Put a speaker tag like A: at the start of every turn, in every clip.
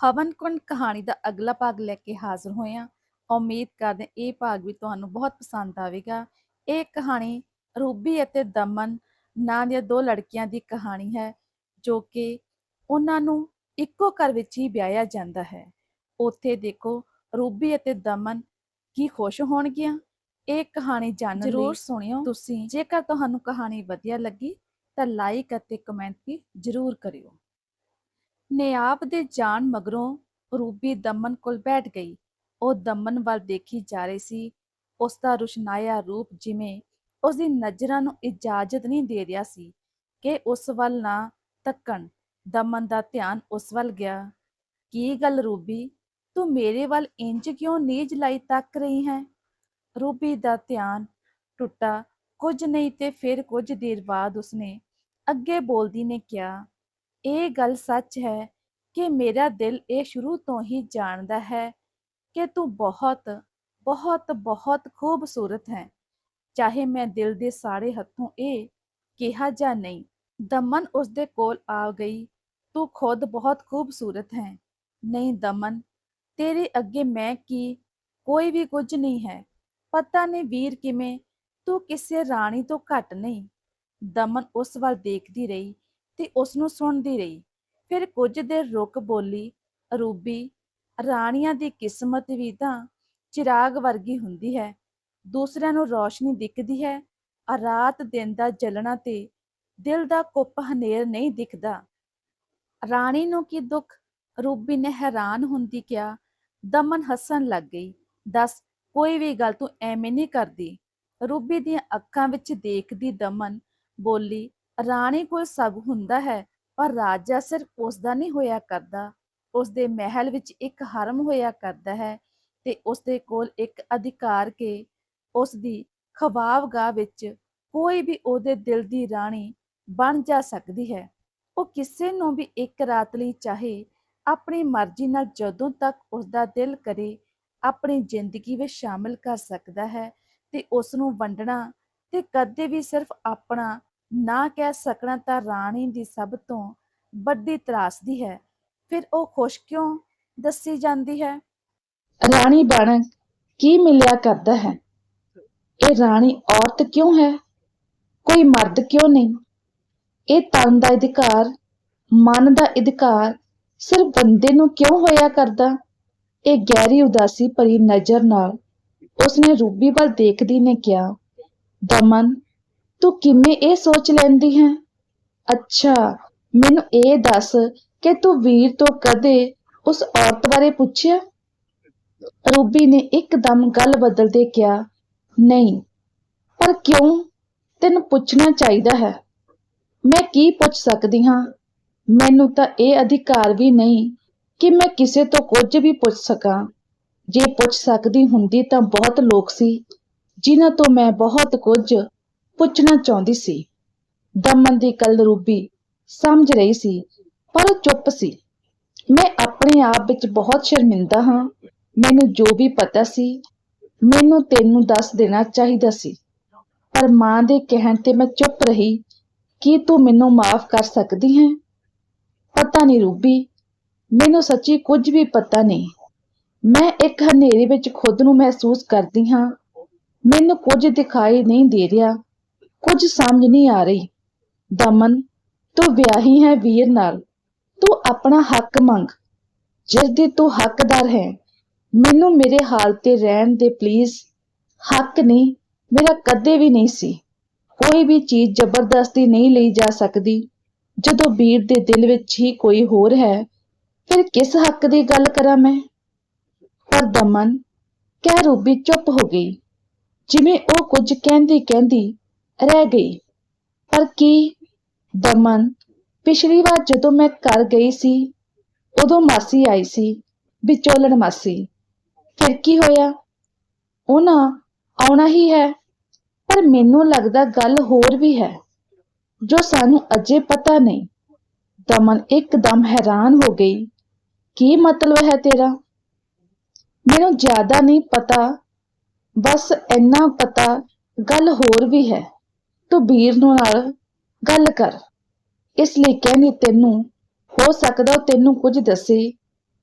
A: ਹਵਨ ਕੁੰਡ ਕਹਾਣੀ ਦਾ ਅਗਲਾ ਭਾਗ ਲੈ ਕੇ ਹਾਜ਼ਰ ਹੋਏ ਹਾਂ ਉਮੀਦ ਕਰਦੇ ਹਾਂ ਇਹ ਭਾਗ ਵੀ ਤੁਹਾਨੂੰ ਬਹੁਤ ਪਸੰਦ ਆਵੇਗਾ। ਇਹ ਕਹਾਣੀ ਰੂਬੀ ਅਤੇ ਦਮਨ ਨਾਂ ਦੀਆਂ ਦੋ ਲੜਕੀਆਂ ਦੀ ਕਹਾਣੀ ਹੈ ਜੋ ਕਿ ਉਹਨਾਂ ਨੂੰ ਇੱਕੋ ਘਰ ਵਿੱਚ ਹੀ ਵਿਆਹਿਆ ਜਾਂਦਾ ਹੈ। ਉੱਥੇ ਦੇਖੋ ਰੂਬੀ ਅਤੇ ਦਮਨ ਕੀ ਖੁਸ਼ ਹੋਣਗੀਆਂ। ਇਹ ਕਹਾਣੀ ਜਾਣਨ ਲਈ ਜ਼ਰੂਰ ਸੁਣਿਓ। ਤੁਸੀਂ ਜੇਕਰ ਤੁਹਾਨੂੰ ਕਹਾਣੀ ਵਧੀਆ ਲੱਗੀ ਤਾਂ ਲਾਈਕ ਅਤੇ ਕਮੈਂਟ ਵੀ ਜ਼ਰੂਰ ਕਰਿਓ। ਨਿਆਬ ਦੇ ਜਾਣ ਮਗਰੋਂ ਰੂਬੀ ਦਮਨ ਕੋਲ ਬੈਠ ਗਈ। ਉਹ ਦਮਨ ਵੱਲ ਦੇਖੀ ਜਾ ਰਹੀ ਸੀ। ਉਸ ਦਾ ਰੁਸ਼ਨਾਇਆ ਰੂਪ ਜਿਵੇਂ ਉਸ ਦੀ ਨਜ਼ਰਾਂ ਨੂੰ ਇਜਾਜ਼ਤ ਨਹੀਂ ਦੇ ਰਿਹਾ ਸੀ ਕਿ ਉਸ ਵੱਲ ਨਾ ਤੱਕਣ ਦਮਨ ਦਾ ਧਿਆਨ ਉਸ ਵੱਲ ਗਿਆ। ਕੀ ਗੱਲ ਰੂਬੀ? ਤੂੰ ਮੇਰੇ ਵੱਲ ਇੰਜ ਕਿਉਂ ਨੀਜ ਲਾਈ ਤੱਕ ਰਹੀ ਹੈ? ਰੂਬੀ ਦਾ ਧਿਆਨ ਟੁੱਟਾ। ਕੁਝ ਨਹੀਂ ਤੇ ਫਿਰ ਕੁਝ ਦੇਰ ਬਾਅਦ ਉਸਨੇ ਅੱਗੇ ਬੋਲਦੀ ਨੇ ਕਿਹਾ ਇਹ ਗੱਲ ਸੱਚ ਹੈ ਕਿ ਮੇਰਾ ਦਿਲ ਇਹ ਸ਼ੁਰੂ ਤੋਂ ਹੀ ਜਾਣਦਾ ਹੈ ਕਿ ਤੂੰ ਬਹੁਤ ਬਹੁਤ ਬਹੁਤ ਖੂਬਸੂਰਤ ਹੈ। ਚਾਹੇ ਮੈਂ ਦਿਲ ਦੇ ਸਾਰੇ ਹੱਥੋਂ ਇਹ ਕਿਹਾ ਜਾਂ ਨਹੀਂ, ਦਮਨ ਉਸ ਦੇ ਕੋਲ ਆ ਗਈ, ਤੂੰ ਖੁਦ ਬਹੁਤ ਖੂਬਸੂਰਤ ਹੈ। ਨਹੀਂ ਦਮਨ, ਤੇਰੇ ਅੱਗੇ ਮੈਂ ਕੀ, ਕੋਈ ਵੀ ਕੁਝ ਨਹੀਂ ਹੈ। ਪਤਾ ਨਹੀਂ ਵੀਰ ਕਿਵੇਂ, ਤੂੰ ਕਿਸੇ ਰਾਣੀ ਤੋਂ ਘੱਟ ਨਹੀਂ। ਦਮਨ ਉਸ ਵੱਲ ਦੇਖਦੀ ਰਹੀ ਤੇ ਉਸ ਨੂੰ ਸੁਣਦੀ ਰਹੀ। ਫਿਰ ਕੁਝ ਦੇਰ ਰੁਕ ਬੋਲੀ ਰੂਬੀ ਰਾਣੀਆਂ ਦੀ ਕਿਸਮਤ ਵੀ ਤਾਂ ਚਿਰਾਗ ਵਰਗੀ ਹੁੰਦੀ ਹੈ। ਦੂਸਰਿਆਂ ਨੂੰ ਰੋਸ਼ਨੀ ਦਿਖਦੀ ਹੈ। ਆ ਰਾਤ ਦਿਨ ਦਾ ਜਲਣਾ ਤੇ ਦਿਲ ਦਾ ਕੁੱਪ ਹਨੇਰ ਨਹੀਂ ਦਿਖਦਾ। ਰਾਣੀ ਨੂੰ ਕੀ ਦੁੱਖ? ਰੂਬੀ ਨੇ ਹੈਰਾਨ ਹੁੰਦੀ ਕਿਹਾ, ਦਮਨ ਹੱਸਣ ਲੱਗ ਗਈ। ਦੱਸ, ਕੋਈ ਵੀ ਗੱਲ ਤੂੰ ਐਵੇਂ ਨਹੀਂ ਕਰਦੀ। ਰੂਬੀ ਦੀਆਂ ਅੱਖਾਂ ਵਿੱਚ ਦੇਖਦੀ ਦਮਨ, ਬੋਲੀ ਰਾਣੀ ਕੋਲ ਸਭ ਹੁੰਦਾ ਹੈ, ਪਰ ਰਾਜਾ ਸਿਰਫ ਉਸ ਦਾ ਨਹੀਂ ਹੋਇਆ ਕਰਦਾ। ਉਸ ਦੇ ਮਹਿਲ ਵਿੱਚ ਇੱਕ ਹਰਮ ਹੋਇਆ ਕਰਦਾ ਹੈ ਤੇ ਉਸ ਦੇ ਕੋਲ ਇੱਕ ਅਧਿਕਾਰ ਕੇ ਉਸ ਦੀ ਖਵਾਬਗਾਹ ਵਿੱਚ ਕੋਈ ਵੀ ਉਹਦੇ ਦਿਲ ਦੀ ਰਾਣੀ ਬਣ ਜਾ ਸਕਦੀ ਹੈ। ਉਹ ਕਿਸੇ ਨੂੰ ਵੀ ਇੱਕ ਰਾਤ ਲਈ ਚਾਹੇ, ਆਪਣੀ ਮਰਜ਼ੀ ਨਾਲ ਜਦੋਂ ਤੱਕ ਉਸ ਦਾ ਦਿਲ ਕਰੇ, ਆਪਣੀ ਜ਼ਿੰਦਗੀ ਵਿੱਚ ਸ਼ਾਮਿਲ ਕਰ ਸਕਦਾ ਹੈ ਤੇ ਉਸ ਨੂੰ ਵੰਡਣਾ ਤੇ ਕਦੇ ਵੀ ਸਿਰਫ ਆਪਣਾ ਨਾ ਕਹਿ ਸਕਣਾ ਤਾਂ ਰਾਣੀ ਦੀ ਸਭ ਤੋਂ ਵੱਡੀ ਤਰਾਸਦੀ ਹੈ। ਫਿਰ ਉਹ ਖੁਸ਼ ਕਿਉਂ ਦੱਸੀ ਜਾਂਦੀ ਹੈ?
B: ਰਾਣੀ ਬਣ ਕੀ ਮਿਲਿਆ ਕਰਦਾ ਹੈ? ਇਹ ਰਾਣੀ ਔਰਤ ਕਿਉਂ ਹੈ? ਕੋਈ ਮਰਦ ਕਿਉਂ ਨਹੀਂ? ਇਹ ਤਨ ਦਾ ਅਧਿਕਾਰ, ਮਨ ਦਾ ਅਧਿਕਾਰ ਸਿਰਫ ਬੰਦੇ ਨੂੰ ਕਿਉਂ ਹੋਇਆ ਕਰਦਾ? ਇਹ ਗਹਿਰੀ ਉਦਾਸੀ ਭਰੀ ਨਜ਼ਰ ਨਾਲ ਉਸਨੇ ਰੂਬੀ ਵੱਲ ਦੇਖਦੀ ਨੇ ਕਿਹਾ, ਦਮਨ ਤੂੰ ਕਿਵੇਂ ਇਹ ਸੋਚ ਲੈਂਦੀ ਹੈ? ਅੱਛਾ, ਮੈਨੂੰ ਇਹ ਦੱਸ ਕਿ ਤੂੰ ਵੀਰ ਤੋਂ ਕਦੇ ਉਸ ਔਰਤ ਬਾਰੇ ਪੁੱਛਿਆ? ਰੂਬੀ ਨੇ ਇੱਕਦਮ ਗੱਲ ਬਦਲਦੇ ਕਿਹਾ, ਨਹੀਂ, ਪਰ ਕਿਉਂ? ਤੈਨੂੰ ਪੁੱਛਣਾ ਚਾਹੀਦਾ ਹੈ। ਮੈਂ ਕੀ ਪੁੱਛ ਸਕਦੀ ਹਾਂ? ਮੈਨੂੰ ਤਾਂ ਇਹ ਅਧਿਕਾਰ ਵੀ ਨਹੀਂ ਕਿ ਮੈਂ ਕਿਸੇ ਤੋਂ ਕੁਝ ਵੀ ਪੁੱਛ ਸਕਾਂ। ਜੇ ਪੁੱਛ ਸਕਦੀ ਹੁੰਦੀ ਤਾਂ ਬਹੁਤ ਲੋਕ ਸੀ, ਜਿਨ੍ਹਾਂ ਤੋਂ ਮੈਂ ਬਹੁਤ ਕੁਝ ਪੁੱਛਣਾ ਚਾਹੁੰਦੀ ਸੀ। ਦਮਨ ਦੀ ਗੱਲ ਰੂਬੀ ਸਮਝ ਰਹੀ ਸੀ, ਪਰ ਚੁੱਪ ਸੀ। ਮੈਂ ਆਪਣੇ ਆਪ ਵਿੱਚ ਬਹੁਤ ਸ਼ਰਮਿੰਦਾ ਹਾਂ। ਮੈਨੂੰ ਜੋ ਵੀ ਪਤਾ ਸੀ, ਮੈਨੂੰ ਤੈਨੂੰ ਦੱਸ ਦੇਣਾ ਚਾਹੀਦਾ ਸੀ। ਪਰ ਮਾਂ ਦੇ ਕਹਿਣ ਤੇ ਮੈਂ ਚੁੱਪ ਰਹੀ। ਕੀ ਤੂੰ ਮੈਨੂੰ ਮਾਫ ਕਰ ਸਕਦੀ ਹੈ? ਪਤਾ ਨਹੀਂ ਰੂਬੀ, ਮੈਨੂੰ ਸੱਚੀ ਕੁਝ ਵੀ ਪਤਾ ਨਹੀਂ। ਮੈਂ ਇੱਕ ਹਨੇਰੇ ਵਿੱਚ ਖੁਦ ਨੂੰ ਮਹਿਸੂਸ ਕਰਦੀ ਹਾਂ। ਮੈਨੂੰ ਕੁਝ ਦਿਖਾਈ ਨਹੀਂ ਦੇ ਰਿਹਾ। ਕੁਝ ਸਮਝ ਨਹੀਂ ਆ ਰਹੀ। ਦਮਨ, ਤੂੰ ਵਿਆਹੀ ਹੈ ਵੀਰ ਨਾਲ। ਤੂੰ ਆਪਣਾ ਹੱਕ ਮੰਗ। ਜਿਸ ਦੀ ਤੂੰ ਹੱਕਦਾਰ ਹੈ, ਮੈਨੂੰ ਮੇਰੇ ਹਾਲ ਤੇ ਰਹਿਣ ਦੇ ਪਲੀਜ਼ ਹੱਕ ਨਹੀਂ, ਮੇਰਾ ਕਦੇ ਵੀ ਨਹੀਂ ਸੀ। ਕੋਈ ਵੀ ਚੀਜ਼ ਜ਼ਬਰਦਸਤੀ ਨਹੀਂ ਲਈ ਜਾ ਸਕਦੀ। ਜਦੋਂ ਵੀਰ ਦੇ ਦਿਲ ਵਿੱਚ ਹੀ ਕੋਈ ਹੋਰ ਹੈ, ਫਿਰ ਕਿਸ ਹੱਕ ਦੀ ਗੱਲ ਕਰਾਂ ਮੈਂ? ਪਰ ਦਮਨ, ਕਹਿ ਰੂਬੀ ਚੁੱਪ ਹੋ ਗਈ। ਜਿਵੇਂ ਉਹ ਕੁਝ ਕਹਿੰਦੀ ਕਹਿੰਦੀ ਰਹਿ ਗਈ। ਪਰ ਕੀ ਦਮਨ, ਪਿਛਲੀ ਵਾਰ ਜਦੋਂ ਮੈਂ ਘਰ ਗਈ ਸੀ, ਉਦੋਂ ਮਾਸੀ ਆਈ ਸੀ, ਵਿਚੋਲਣ ਮਾਸੀ। ਫਿਰ ਕੀ ਹੋਇਆ? ਉਹਨਾਂ ਆਉਣਾ ਹੀ ਹੈ, ਪਰ ਮੈਨੂੰ ਲੱਗਦਾ ਗੱਲ ਹੋਰ ਵੀ ਹੈ, ਜੋ ਸਾਨੂੰ ਅਜੇ ਪਤਾ ਨਹੀਂ। ਦਮਨ ਇੱਕਦਮ ਹੈਰਾਨ ਹੋ ਗਈ। ਕੀ ਮਤਲਬ ਹੈ ਤੇਰਾ? ਮੈਨੂੰ ਜ਼ਿਆਦਾ ਨਹੀਂ ਪਤਾ, ਬਸ ਇੰਨਾ ਪਤਾ, ਗੱਲ ਹੋਰ ਵੀ ਹੈ। ਤੂੰ ਵੀਰ ਨੂੰ ਨਾਲ ਗੱਲ ਕਰ। ਇਸ ਲਈ ਕਹਿੰਦੀ ਤੈਨੂੰ ਹੋ ਸਕਦਾ ਉਹ ਤੈਨੂੰ ਕੁਝ ਦੱਸੇ।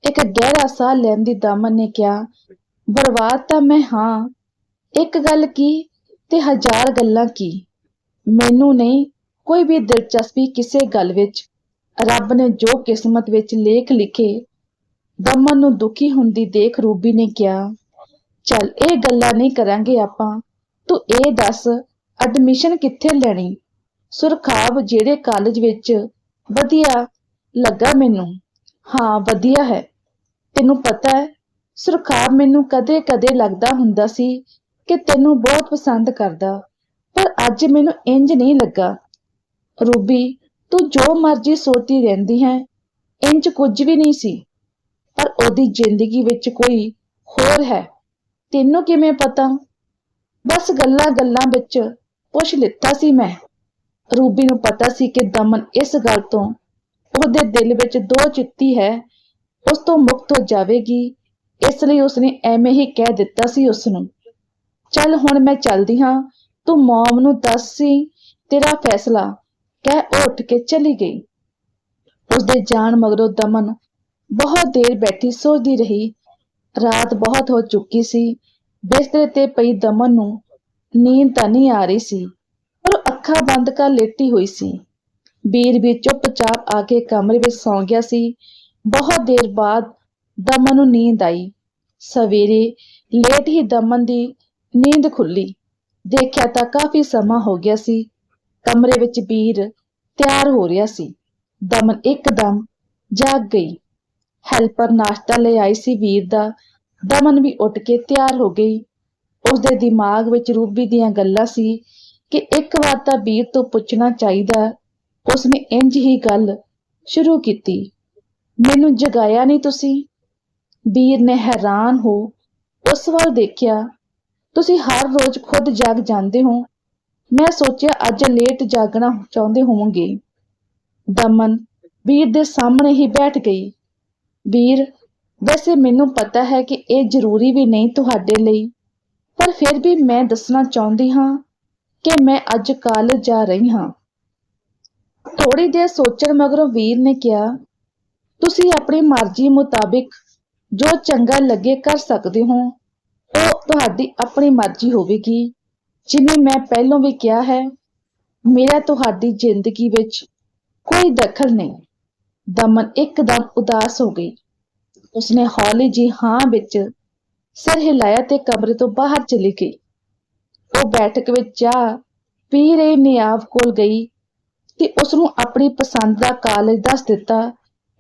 B: ਇੱਕ ਗਹਿਰਾ ਸਾਹ ਲੈਂਦੀ ਦਮਨ ਨੇ ਕਿਹਾ, ਬਰਬਾਦ ਤਾਂ ਮੈਂ ਹਾਂ। ਇੱਕ ਗੱਲ ਕੀ ਤੇ ਹਜ਼ਾਰ ਗੱਲਾਂ ਕੀ। ਮੈਨੂੰ ਨਹੀਂ, ਕੋਈ ਵੀ ਦਿਲਚਸਪੀ ਕਿਸੇ ਗੱਲ ਵਿੱਚ। ਰੱਬ ਨੇ ਜੋ ਕਿਸਮਤ ਵਿੱਚ ਲੇਖ ਲਿਖੇ, ਦਮਨ ਨੂੰ ਦੁਖੀ ਹੁੰਦੀ ਦੇਖ ਰੂਬੀ ਨੇ ਕਿਹਾ, ਚੱਲ ਇਹ ਗੱਲਾਂ ਨਹੀਂ ਕਰਾਂਗੇ ਆਪਾਂ। ਤੂੰ ਇਹ ਦੱਸ ਐਡਮਿਸ਼ਨ ਕਿੱਥੇ ਲੈਣੀ? ਸੁਰਖਾਬ ਜਿਹੜੇ ਕਾਲਜ ਵਿੱਚ ਵਧੀਆ ਲੱਗਾ ਮੈਨੂੰ। ਹਾਂ, ਵਧੀਆ ਹੈ। ਤੈਨੂੰ ਪਤਾ ਹੈ ਸੁਰਖਾਬ ਮੈਨੂੰ ਕਦੇ-ਕਦੇ ਲੱਗਦਾ ਹੁੰਦਾ ਸੀ ਕਿ ਤੈਨੂੰ ਬਹੁਤ ਪਸੰਦ ਕਰਦਾ, ਪਰ ਅੱਜ ਮੈਨੂੰ ਇੰਜ ਨਹੀਂ ਲੱਗਾ। ਰੂਬੀ, ਤੂੰ ਜੋ ਮਰਜ਼ੀ ਸੋਚਦੀ ਰਹਿੰਦੀ ਹੈ ਇੰਜ ਕੁਝ ਵੀ ਨਹੀਂ ਸੀ। ਪਰ ਉਹਦੀ ਜ਼ਿੰਦਗੀ ਵਿੱਚ ਕੋਈ ਹੋਰ ਹੈ। ਤੈਨੂੰ ਕਿਵੇਂ ਪਤਾ? ਬਸ ਗੱਲਾਂ-ਗੱਲਾਂ ਵਿੱਚ ਪੁੱਛ ਲਿੱਤਾ ਸੀ ਮੈਂ। ਰੂਬੀ ਨੂੰ ਪਤਾ ਸੀ ਕਿ ਦਮਨ ਇਸ ਗੱਲ ਤੋਂ, ਉਹਦੇ ਦਿਲ ਵਿੱਚ ਦੋ ਚਿੱਤੀ ਹੈ, ਉਸ ਤੋਂ ਮੁਕਤ ਹੋ ਜਾਵੇਗੀ, ਇਸ ਲਈ ਉਸਨੇ ਐਵੇਂ ਹੀ ਕਹਿ ਦਿੱਤਾ ਸੀ ਉਸ ਨੂੰ ਚੱਲ ਹੁਣ ਮੈਂ ਚੱਲਦੀ ਹਾਂ, ਤੂੰ ਮੌਮ ਨੂੰ ਦੱਸ ਸੀ ਤੇਰਾ ਫੈਸਲਾ, ਕਹਿ ਉਹ ਉੱਠ ਕੇ ਚਲੀ ਗਈ। ਉਸਦੇ ਜਾਣ ਮਗਰੋਂ ਦਮਨ ਬਹੁਤ ਦੇਰ ਬੈਠੀ ਸੋਚਦੀ ਰਹੀ, ਰਾਤ ਬਹੁਤ ਹੋ ਚੁੱਕੀ ਸੀ, ਬਿਸਤਰੇ ਤੇ ਪਈ ਦਮਨ ਨੂੰ ਨੀਂਦ ਤਾਂ ਨਹੀਂ ਆ ਰਹੀ ਸੀ, ਪਰ ਉਹ ਅੱਖਾਂ ਬੰਦ ਕਰ ਲੇਟੀ ਹੋਈ ਸੀ। ਵੀਰ ਵੀ ਚੁੱਪਚਾਪ ਆ ਕੇ ਕਮਰੇ ਵਿੱਚ ਸੌਂ ਗਿਆ ਸੀ। ਬਹੁਤ ਦੇਰ ਬਾਅਦ ਦਮਨ ਨੂੰ ਨੀਂਦ ਆਈ। ਸਵੇਰੇ ਲੇਟ ਹੀ ਦਮਨ ਦੀ ਨੀਂਦ ਖੁੱਲੀ। ਦੇਖਿਆ ਤਾਂ ਕਾਫੀ ਸਮਾਂ ਹੋ ਗਿਆ ਸੀ। ਕਮਰੇ ਵਿੱਚ ਵੀਰ ਤਿਆਰ ਹੋ ਰਿਹਾ ਸੀ। ਦਮਨ ਇੱਕਦਮ ਜਾਗ ਗਈ। ਹੈਲਪਰ ਨਾਸ਼ਤਾ ਲੈ ਆਈ ਸੀ ਵੀਰ ਦਾ। ਦਮਨ ਵੀ ਉੱਠ ਕੇ ਤਿਆਰ ਹੋ ਗਈ। ਉਸਦੇ ਦਿਮਾਗ ਵਿੱਚ ਰੂਬੀ ਦੀਆਂ ਗੱਲਾਂ ਸੀ ਕਿ ਇੱਕ ਵਾਰ ਤਾਂ ਵੀਰ ਤੋਂ ਪੁੱਛਣਾ ਚਾਹੀਦਾ, ਉਸਨੇ ਇੰਜ ਹੀ ਗੱਲ ਸ਼ੁਰੂ ਕੀਤੀ। ਮੈਨੂੰ ਜਗਾਇਆ ਨਹੀਂ ਤੁਸੀਂ? ਵੀਰ ਨੇ ਹੈਰਾਨ ਹੋ ਉਸ ਵੱਲ ਦੇਖਿਆ। ਤੁਸੀਂ ਹਰ ਰੋਜ਼ ਖੁਦ ਜਾਗ ਜਾਂਦੇ ਹੋ। ਮੈਂ ਸੋਚਿਆ ਅੱਜ ਲੇਟ ਜਾਗਣਾ ਚਾਹੁੰਦੇ ਹੋਵੋਗੇ। ਦਮਨ ਵੀਰ ਦੇ ਸਾਹਮਣੇ ਹੀ ਬੈਠ ਗਈ। ਵੀਰ ਵੈਸੇ ਮੈਨੂੰ ਪਤਾ ਹੈ ਕਿ ਇਹ ਜ਼ਰੂਰੀ ਵੀ ਨਹੀਂ ਤੁਹਾਡੇ ਲਈ। ਪਰ ਫਿਰ ਵੀ ਮੈਂ ਦੱਸਣਾ ਚਾਹੁੰਦੀ ਹਾਂ ਕਿ ਮੈਂ ਅੱਜ ਕਾਲਜ ਜਾ ਰਹੀ ਹਾਂ। ਥੋੜੀ ਦੇਰ ਸੋਚਣ ਮਗਰੋਂ ਵੀਰ ਨੇ ਕਿਹਾ, ਤੁਸੀਂ ਆਪਣੀ ਮਰਜ਼ੀ ਮੁਤਾਬਿਕ ਜੋ ਚੰਗਾ ਲੱਗੇ ਕਰ ਸਕਦੇ ਹੋ, ਉਹ ਤੁਹਾਡੀ ਆਪਣੀ ਮਰਜ਼ੀ ਹੋਵੇਗੀ। ਜਿਵੇਂ ਮੈਂ ਪਹਿਲਾਂ ਵੀ ਕਿਹਾ ਹੈ, ਮੇਰਾ ਤੁਹਾਡੀ ਜ਼ਿੰਦਗੀ ਵਿੱਚ ਕੋਈ ਦਖਲ ਨਹੀਂ। ਦਮਨ ਇੱਕਦਮ ਉਦਾਸ ਹੋ ਗਈ। ਉਸਨੇ ਹੌਲੀ ਜੀ ਹਾਂ ਵਿੱਚ ਸਿਰ ਹਿਲਾਇਆ ਤੇ ਕਮਰੇ ਤੋਂ ਬਾਹਰ ਚਲੀ ਗਈ। ਉਹ ਬੈਠਕ ਵਿੱਚ ਜਾ ਪੀ ਰਹੀ ਨਿਆਵ ਕੋਲ ਗਈ ਤੇ ਉਸ ਨੂੰ ਆਪਣੀ ਪਸੰਦ ਦਾ ਕਾਲਜ ਦੱਸ ਦਿੱਤਾ।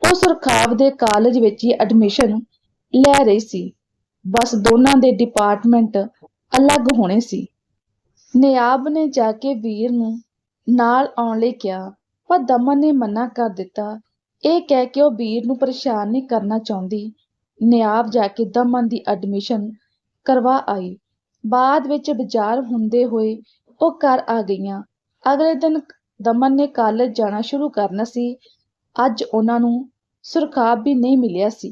B: ਉਹ ਸੁਰਖਾਬ ਦੇ ਕਾਲਜ ਵਿੱਚ ਹੀ ਐਡਮਿਸ਼ਨ ਲੈ ਰਹੀ ਸੀ। ਬਸ ਦੋਨਾਂ ਦੇ ਡਿਪਾਰਟਮੈਂਟ ਅਲੱਗ ਹੋਣੇ ਸੀ। ਨਿਆਬ ਨੇ ਜਾ ਕੇ ਵੀਰ ਨੂੰ ਨਾਲ ਆਉਣ ਲਈ ਕਿਹਾ, ਪਰ ਦਮਨ ਨੇ ਮਨਾ ਕਰ ਦਿੱਤਾ। ਇਹ ਕਹਿ ਕੇ ਉਹ ਵੀਰ ਨੂੰ ਪਰੇਸ਼ਾਨ ਨਹੀਂ ਕਰਨਾ ਚਾਹੁੰਦੀ। ਨਿਆਬ ਜਾ ਕੇ ਦਮਨ ਦੀ ਐਡਮਿਸ਼ਨ ਕਰਵਾ ਆਈ। ਬਾਅਦ ਵਿੱਚ ਬਾਜ਼ਾਰ ਹੁੰਦੇ ਹੋਏ ਉਹ ਘਰ ਆ ਗਈਆਂ। ਅਗਲੇ ਦਿਨ ਦਮਨ ਨੇ ਕਾਲਜ ਜਾਣਾ ਸ਼ੁਰੂ ਕਰਨਾ ਸੀ। ਅੱਜ ਉਹਨਾਂ ਨੂੰ ਸੁਰਖਾਬ ਵੀ ਨਹੀਂ ਮਿਲਿਆ ਸੀ।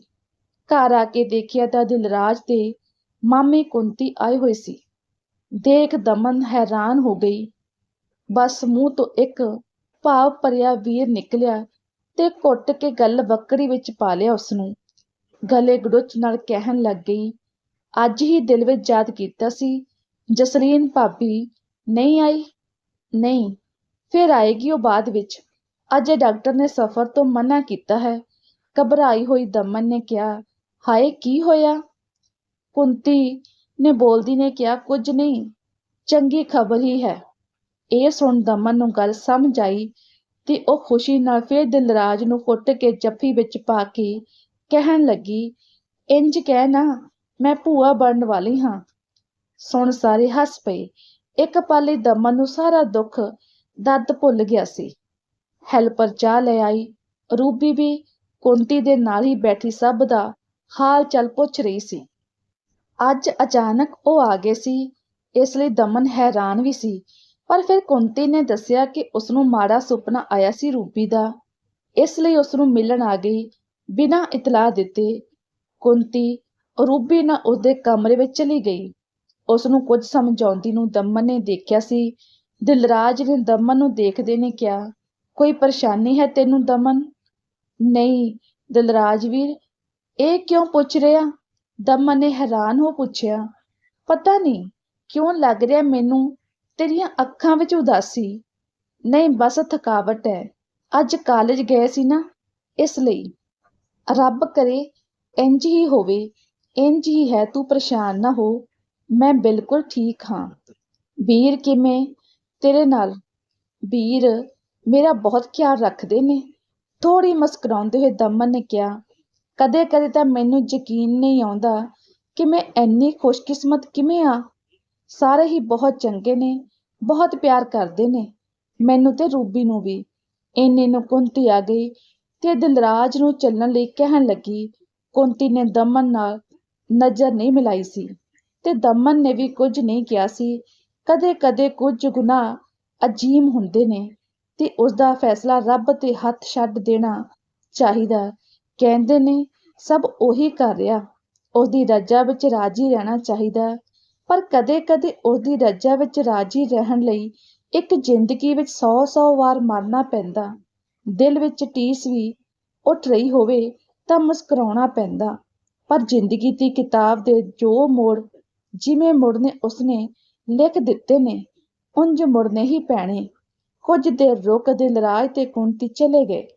B: ਘਰ ਆ ਕੇ ਦੇਖਿਆ ਤਾਂ ਦਿਲਰਾਜ ਤੇ ਮਾਮੀ ਕੁੰਤੀ ਆਏ ਹੋਏ ਸੀ। ਦੇਖ ਦਮਨ ਹੈਰਾਨ ਹੋ ਗਈ। ਬਸ ਮੂੰਹ ਤੋਂ ਇੱਕ ਭਾਵ ਭਰਿਆ ਵੀਰ ਨਿਕਲਿਆ ਤੇ ਘੁੱਟ ਕੇ ਗੱਲ ਬੱਕਰੀ ਵਿੱਚ ਪਾ ਲਿਆ ਉਸ ਨੂੰ ਗਲੇ ਗੜੁੱਚ ਨਾਲ ਕਹਿਣ ਲੱਗ ਗਈ, ਅੱਜ ਹੀ ਦਿਲ ਵਿੱਚ ਯਾਦ ਕੀਤਾ ਸੀ, ਜਸਲੀਨ ਭਾਬੀ, ਨਹੀਂ ਆਈ, ਨਹੀਂ, ਫਿਰ ਆਏਗੀ ਉਹ ਬਾਅਦ ਵਿੱਚ, ਅੱਜ ਡਾਕਟਰ ਨੇ ਸਫ਼ਰ ਤੋਂ ਮਨਾ ਕੀਤਾ ਹੈ, ਘਬਰਾਈ ਹੋਈ ਦਮਨ ਨੇ ਕਿਹਾ, ਹਾਏ, ਕੀ ਹੋਇਆ? ਕੁੰਤੀ ਨੇ ਬੋਲਦੀ ਨੇ ਕਿਹਾ, ਕੁਝ ਨਹੀਂ, ਚੰਗੀ ਖਬਰ ਹੀ ਹੈ। ਇਹ ਸੁਣ ਦਮਨ ਨੂੰ ਗੱਲ ਸਮਝ ਆਈ ਤੇ ਉਹ ਖੁਸ਼ੀ ਨਾਲ ਫਿਰ ਦਿਲਰਾਜ ਨੂੰ ਕੁੱਟ ਕੇ ਜੱਫੀ ਵਿੱਚ ਪਾ ਕੇ ਕਹਿਣ ਲੱਗੀ, ਇੰਜ ਕਹਿ ਨਾ, ਮੈਂ ਭੂਆ ਬਣਨ ਵਾਲੀ ਹਾਂ। ਸੁਣ ਸਾਰੇ ਹੱਸ ਪਏ। ਇੱਕ ਪਲ ਲਈ ਦਮਨ ਨੂੰ ਸਾਰਾ ਦੁੱਖ ਦਰਦ ਭੁੱਲ ਗਿਆ ਸੀ। ਹੈਲਪਰ ਚਾਹ ਲੈ ਆਈ। ਰੂਬੀ ਵੀ ਕੁੰਤੀ ਦੇ ਨਾਲ ਹੀ ਬੈਠੀ ਸਭ ਦਾ ਹਾਲ ਚਾਲ ਪੁੱਛ ਰਹੀ ਸੀ। ਅੱਜ ਅਚਾਨਕ ਉਹ ਆ ਗਏ ਸੀ। ਇਸ ਲਈ ਦਮਨ ਹੈਰਾਨ ਵੀ ਸੀ। ਪਰ ਫਿਰ ਕੁੰਤੀ ਨੇ ਦੱਸਿਆ ਕਿ ਉਸ ਨੂੰ ਮਾੜਾ ਸੁਪਨਾ ਆਇਆ ਸੀ ਰੂਬੀ ਦਾ। ਇਸ ਲਈ ਉਸ ਨੂੰ ਮਿਲਣ ਆ ਗਈ। ਬਿਨਾਂ ਇਤਲਾਹ ਦਿੱਤੇ ਕੁੰਤੀ ਰੂਬੀ ਨਾਲ ਉਸਦੇ ਕਮਰੇ ਵਿੱਚ ਚਲੀ ਗਈ। ਉਸ ਨੂੰ ਕੁਝ ਸਮਝਾਉਂਦੀ ਨੂੰ ਦਮਨ ਨੇ ਦੇਖਿਆ ਸੀ। ਦਿਲਰਾਜ ਨੇ ਦਮਨ ਨੂੰ ਦੇਖਦੇ ਨੇ ਕਿਹਾ, ਕੋਈ ਪਰੇਸ਼ਾਨੀ ਹੈ ਤੈਨੂੰ ਦਮਨ? ਨਹੀਂ ਦਿਲਰਾਜ ਵੀਰ, ਇਹ ਕਿਉਂ ਪੁੱਛ ਰਿਹਾ? ਦਮਨ ਨੇ ਹੈਰਾਨ ਹੋ ਪੁੱਛਿਆ, ਪਤਾ ਨਹੀਂ ਕਿਉਂ ਲੱਗ ਰਿਹਾ ਮੈਨੂੰ ਤੇਰੀਆਂ ਅੱਖਾਂ ਵਿੱਚ ਉਦਾਸੀ? ਨਹੀਂ, ਬਸ ਥਕਾਵਟ ਹੈ। ਅੱਜ ਕਾਲਜ ਗਏ ਸੀ ਨਾ, ਇਸ ਲਈ। ਰੱਬ ਕਰੇ ਇੰਜ ਹੀ ਹੋਵੇ ਇੰਜ ਹੀ ਹੈ ਤੂੰ ਪਰੇਸ਼ਾਨ ਨਾ ਹੋ, ਮੈਂ ਬਿਲਕੁਲ ਠੀਕ ਹਾਂ। ਵੀਰ ਕਿਵੇਂ? ਤੇਰੇ ਨਾਲ। ਵੀਰ, ਮੇਰਾ ਬਹੁਤ ਖਿਆਲ ਰੱਖਦੇ ਨੇ। ਥੋੜੀ ਮੁਸਕਰਾਉਂਦੇ ਹੋਏ ਦਮਨ ਨੇ ਕਿਹਾ ਕਦੇ ਕਦੇ ਤਾਂ ਮੈਨੂੰ ਯਕੀਨ ਨਹੀਂ ਆਉਂਦਾ ਕਿ ਮੈਂ ਇੰਨੀ ਖੁਸ਼ਕਿਸਮਤ ਕਿਵੇਂ ਆ। ਸਾਰੇ ਹੀ ਬਹੁਤ ਚੰਗੇ ਨੇ, ਬਹੁਤ ਪਿਆਰ ਕਰਦੇ ਨੇ। ਮੈਨੂੰ ਤੇ ਰੂਬੀ ਨੂੰ ਵੀ। ਇੰਨੇ ਨੂੰ ਕੁੰਤੀ ਆ ਗਈ ਤੇ ਦਿਲਰਾਜ ਨੂੰ ਚੱਲਣ ਲਈ ਕਹਿਣ ਲੱਗੀ। ਕੁੰਤੀ ਨੇ ਦਮਨ ਨਾਲ ਨਜ਼ਰ ਨਹੀਂ ਮਿਲਾਈ ਸੀ ਤੇ ਦਮਨ ਨੇ ਵੀ ਕੁਝ ਨਹੀਂ ਕਿਹਾ ਸੀ। ਕਦੇ ਕਦੇ ਕੁਝ ਗੁਨਾਹ ਅਜੀਮ ਹੁੰਦੇ ਨੇ ਤੇ ਉਸ ਦਾ ਫੈਸਲਾ ਰੱਬ ਤੇ ਹੱਥ ਛੱਡ ਦੇਣਾ ਚਾਹੀਦਾ। ਕਹਿੰਦੇ ਨੇ, ਸਭ ਉਹੀ ਕਰ ਰਿਹਾ। ਉਸ ਦੀ ਰਜਾ ਵਿੱਚ ਰਾਜੀ ਰਹਿਣਾ ਚਾਹੀਦਾ। ਪਰ ਕਦੇ-ਕਦੇ ਉਸ ਦੀ ਰਜਾ ਵਿੱਚ ਰਾਜੀ ਰਹਿਣ ਲਈ ਇੱਕ ਜ਼ਿੰਦਗੀ ਵਿੱਚ 100-100 ਵਾਰ ਮਰਨਾ ਪੈਂਦਾ। ਦਿਲ ਵਿੱਚ ਟੀਸ ਵੀ ਉੱਠ ਰਹੀ ਹੋਵੇ ਤਾਂ ਮੁਸਕਰਾਉਣਾ ਪੈਂਦਾ। ਪਰ ਜ਼ਿੰਦਗੀ ਦੀ ਕਿਤਾਬ ਦੇ ਜੋ ਮੋੜ ਜਿਵੇਂ ਮੁੜਨੇ ਉਸਨੇ ਲਿਖ ਦਿੱਤੇ ਨੇ, ਉਂਝ ਮੁੜਨੇ ਹੀ ਪੈਣੇ। ਕੁਝ ਦੇਰ ਰੁਕ ਦਿਲਰਾਜ ਤੇ ਕੁੰਤੀ ਚਲੇ ਗਏ।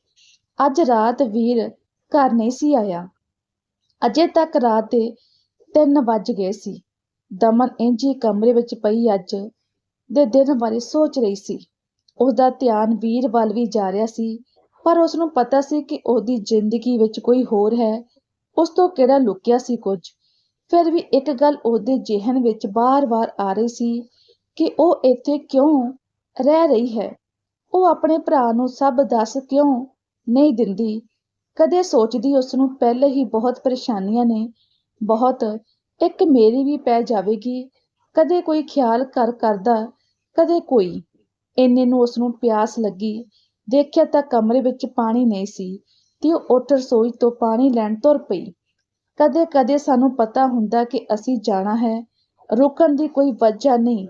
B: ਅੱਜ ਰਾਤ ਵੀਰ ਘਰ ਨਹੀਂ ਸੀ ਆਇਆ। ਅਜੇ ਤੱਕ ਰਾਤ ਦੇ 3 ਵੱਜ ਗਏ ਸੀ। ਦਮਨ ਇੰਝ ਹੀ ਕਮਰੇ ਵਿੱਚ ਪਈ ਅੱਜ ਦੇ ਦਿਨ ਬਾਰੇ ਸੋਚ ਰਹੀ ਸੀ। ਉਸਦਾ ਧਿਆਨ ਵੀਰ ਵੱਲ ਵੀ ਜਾ ਰਿਹਾ ਸੀ, ਪਰ ਉਸ ਨੂੰ ਪਤਾ ਸੀ ਕਿ ਉਹਦੀ ਜ਼ਿੰਦਗੀ ਵਿੱਚ ਕੋਈ ਹੋਰ ਹੈ। ਉਸ ਤੋਂ ਕਿਹੜਾ ਲੁਕਿਆ ਸੀ ਕੁਝ? ਫਿਰ ਵੀ ਇੱਕ ਗੱਲ ਉਹਦੇ ਜ਼ਿਹਨ ਵਿੱਚ ਬਾਰ-ਬਾਰ ਆ ਰਹੀ ਸੀ ਕਿ ਉਹ ਇੱਥੇ ਕਿਉਂ ਰਹਿ ਰਹੀ ਹੈ? ਉਹ ਆਪਣੇ ਭਰਾ ਨੂੰ ਸਭ ਦੱਸ ਕਿਉਂ ਨਹੀਂ ਦਿੰਦੀ? ਕਦੇ ਸੋਚਦੀ ਉਸ ਨੂੰ ਪਹਿਲੇ ਹੀ ਬਹੁਤ ਪਰੇਸ਼ਾਨੀਆਂ ਨੇ, ਬਹੁਤ, ਇੱਕ ਮੇਰੀ ਵੀ ਪੈ ਜਾਵੇਗੀ। ਕਦੇ ਕੋਈ ਖਿਆਲ ਕਰ ਕਰਦਾ, ਕਦੇ ਕੋਈ। ਇੰਨੇ ਨੂੰ ਉਸ ਨੂੰ ਪਿਆਸ ਲੱਗੀ। ਦੇਖਿਆ ਤਾਂ ਕਮਰੇ ਵਿੱਚ ਪਾਣੀ ਨਹੀਂ ਸੀ ਤੇ ਉਹ ਉੱਠ ਰਸੋਈ ਤੋਂ ਪਾਣੀ ਲੈਣ ਤੁਰ ਪਈ। ਕਦੇ ਕਦੇ ਸਾਨੂੰ ਪਤਾ ਹੁੰਦਾ ਕਿ ਅਸੀਂ ਜਾਣਾ ਹੈ। ਰੁਕਣ ਦੀ ਕੋਈ ਵਜ੍ਹਾ ਨਹੀਂ,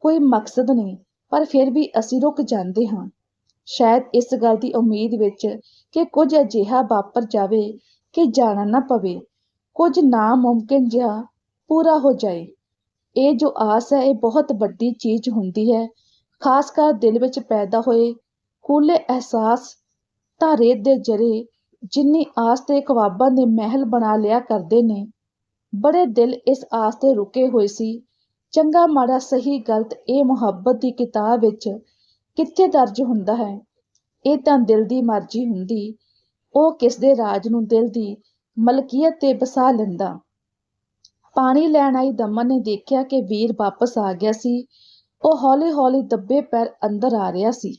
B: ਕੋਈ ਮਕਸਦ ਨਹੀਂ, ਪਰ ਫਿਰ ਵੀ ਅਸੀਂ ਰੁਕ ਜਾਂਦੇ ਹਾਂ। ਸ਼ਾਇਦ ਇਸ ਗੱਲ ਦੀ ਉਮੀਦ ਵਿੱਚ ਕਿ ਕੁਝ ਅਜਿਹਾ ਵਾਪਰ ਜਾਵੇ ਕਿ ਜਾਣਾ ਨਾ ਪਵੇ। ਕੁਝ ਨਾਮੁਮਕਿਨ ਜਿਹਾ ਪੂਰਾ ਹੋ ਜਾਏ। ਇਹ ਜੋ ਆਸ ਹੈ, ਇਹ ਬਹੁਤ ਵੱਡੀ ਚੀਜ਼ ਹੁੰਦੀ ਹੈ। ਖਾਸ ਕਰ ਦਿਲ ਵਿੱਚ ਪੈਦਾ ਹੋਏ ਖੁੱਲੇ ਅਹਿਸਾਸ ਤਾਂ ਰੇਤ ਦੇ ਜਰੇ ਜਿੰਨੀ ਆਸ ਤੇ ਖਵਾਬਾਂ ਦੇ ਮਹਿਲ ਬਣਾ ਲਿਆ ਕਰਦੇ ਨੇ। ਬੜੇ ਦਿਲ ਇਸ ਆਸ ਤੇ ਰੁਕੇ ਹੋਏ ਸੀ। ਚੰਗਾ ਮਾੜਾ ਸਹੀ ਗਲਤ ਇਹ ਮੁਹੱਬਤ ਦੀ ਕਿਤਾਬ ਵਿੱਚ ਕਿੱਥੇ ਦਰਜ ਹੁੰਦਾ ਹੈ? ਇਹ ਤਾਂ ਦਿਲ ਦੀ ਮਰਜ਼ੀ ਹੁੰਦੀ। ਉਹ ਕਿਸ ਦੇ ਰਾਜ ਨੂੰ ਦਿਲ ਦੀ ਮਲਕੀਅਤ ਤੇ ਵਸਾ ਲੈਂਦਾ। ਪਾਣੀ ਲੈਣ ਆਈ ਦਮਨ ਨੇ ਦੇਖਿਆ ਕਿ ਵੀਰ ਵਾਪਸ ਆ ਗਿਆ ਸੀ। ਉਹ ਹੌਲੀ-ਹੌਲੀ ਦੱਬੇ ਪੈਰ ਅੰਦਰ ਆ ਰਿਹਾ ਸੀ।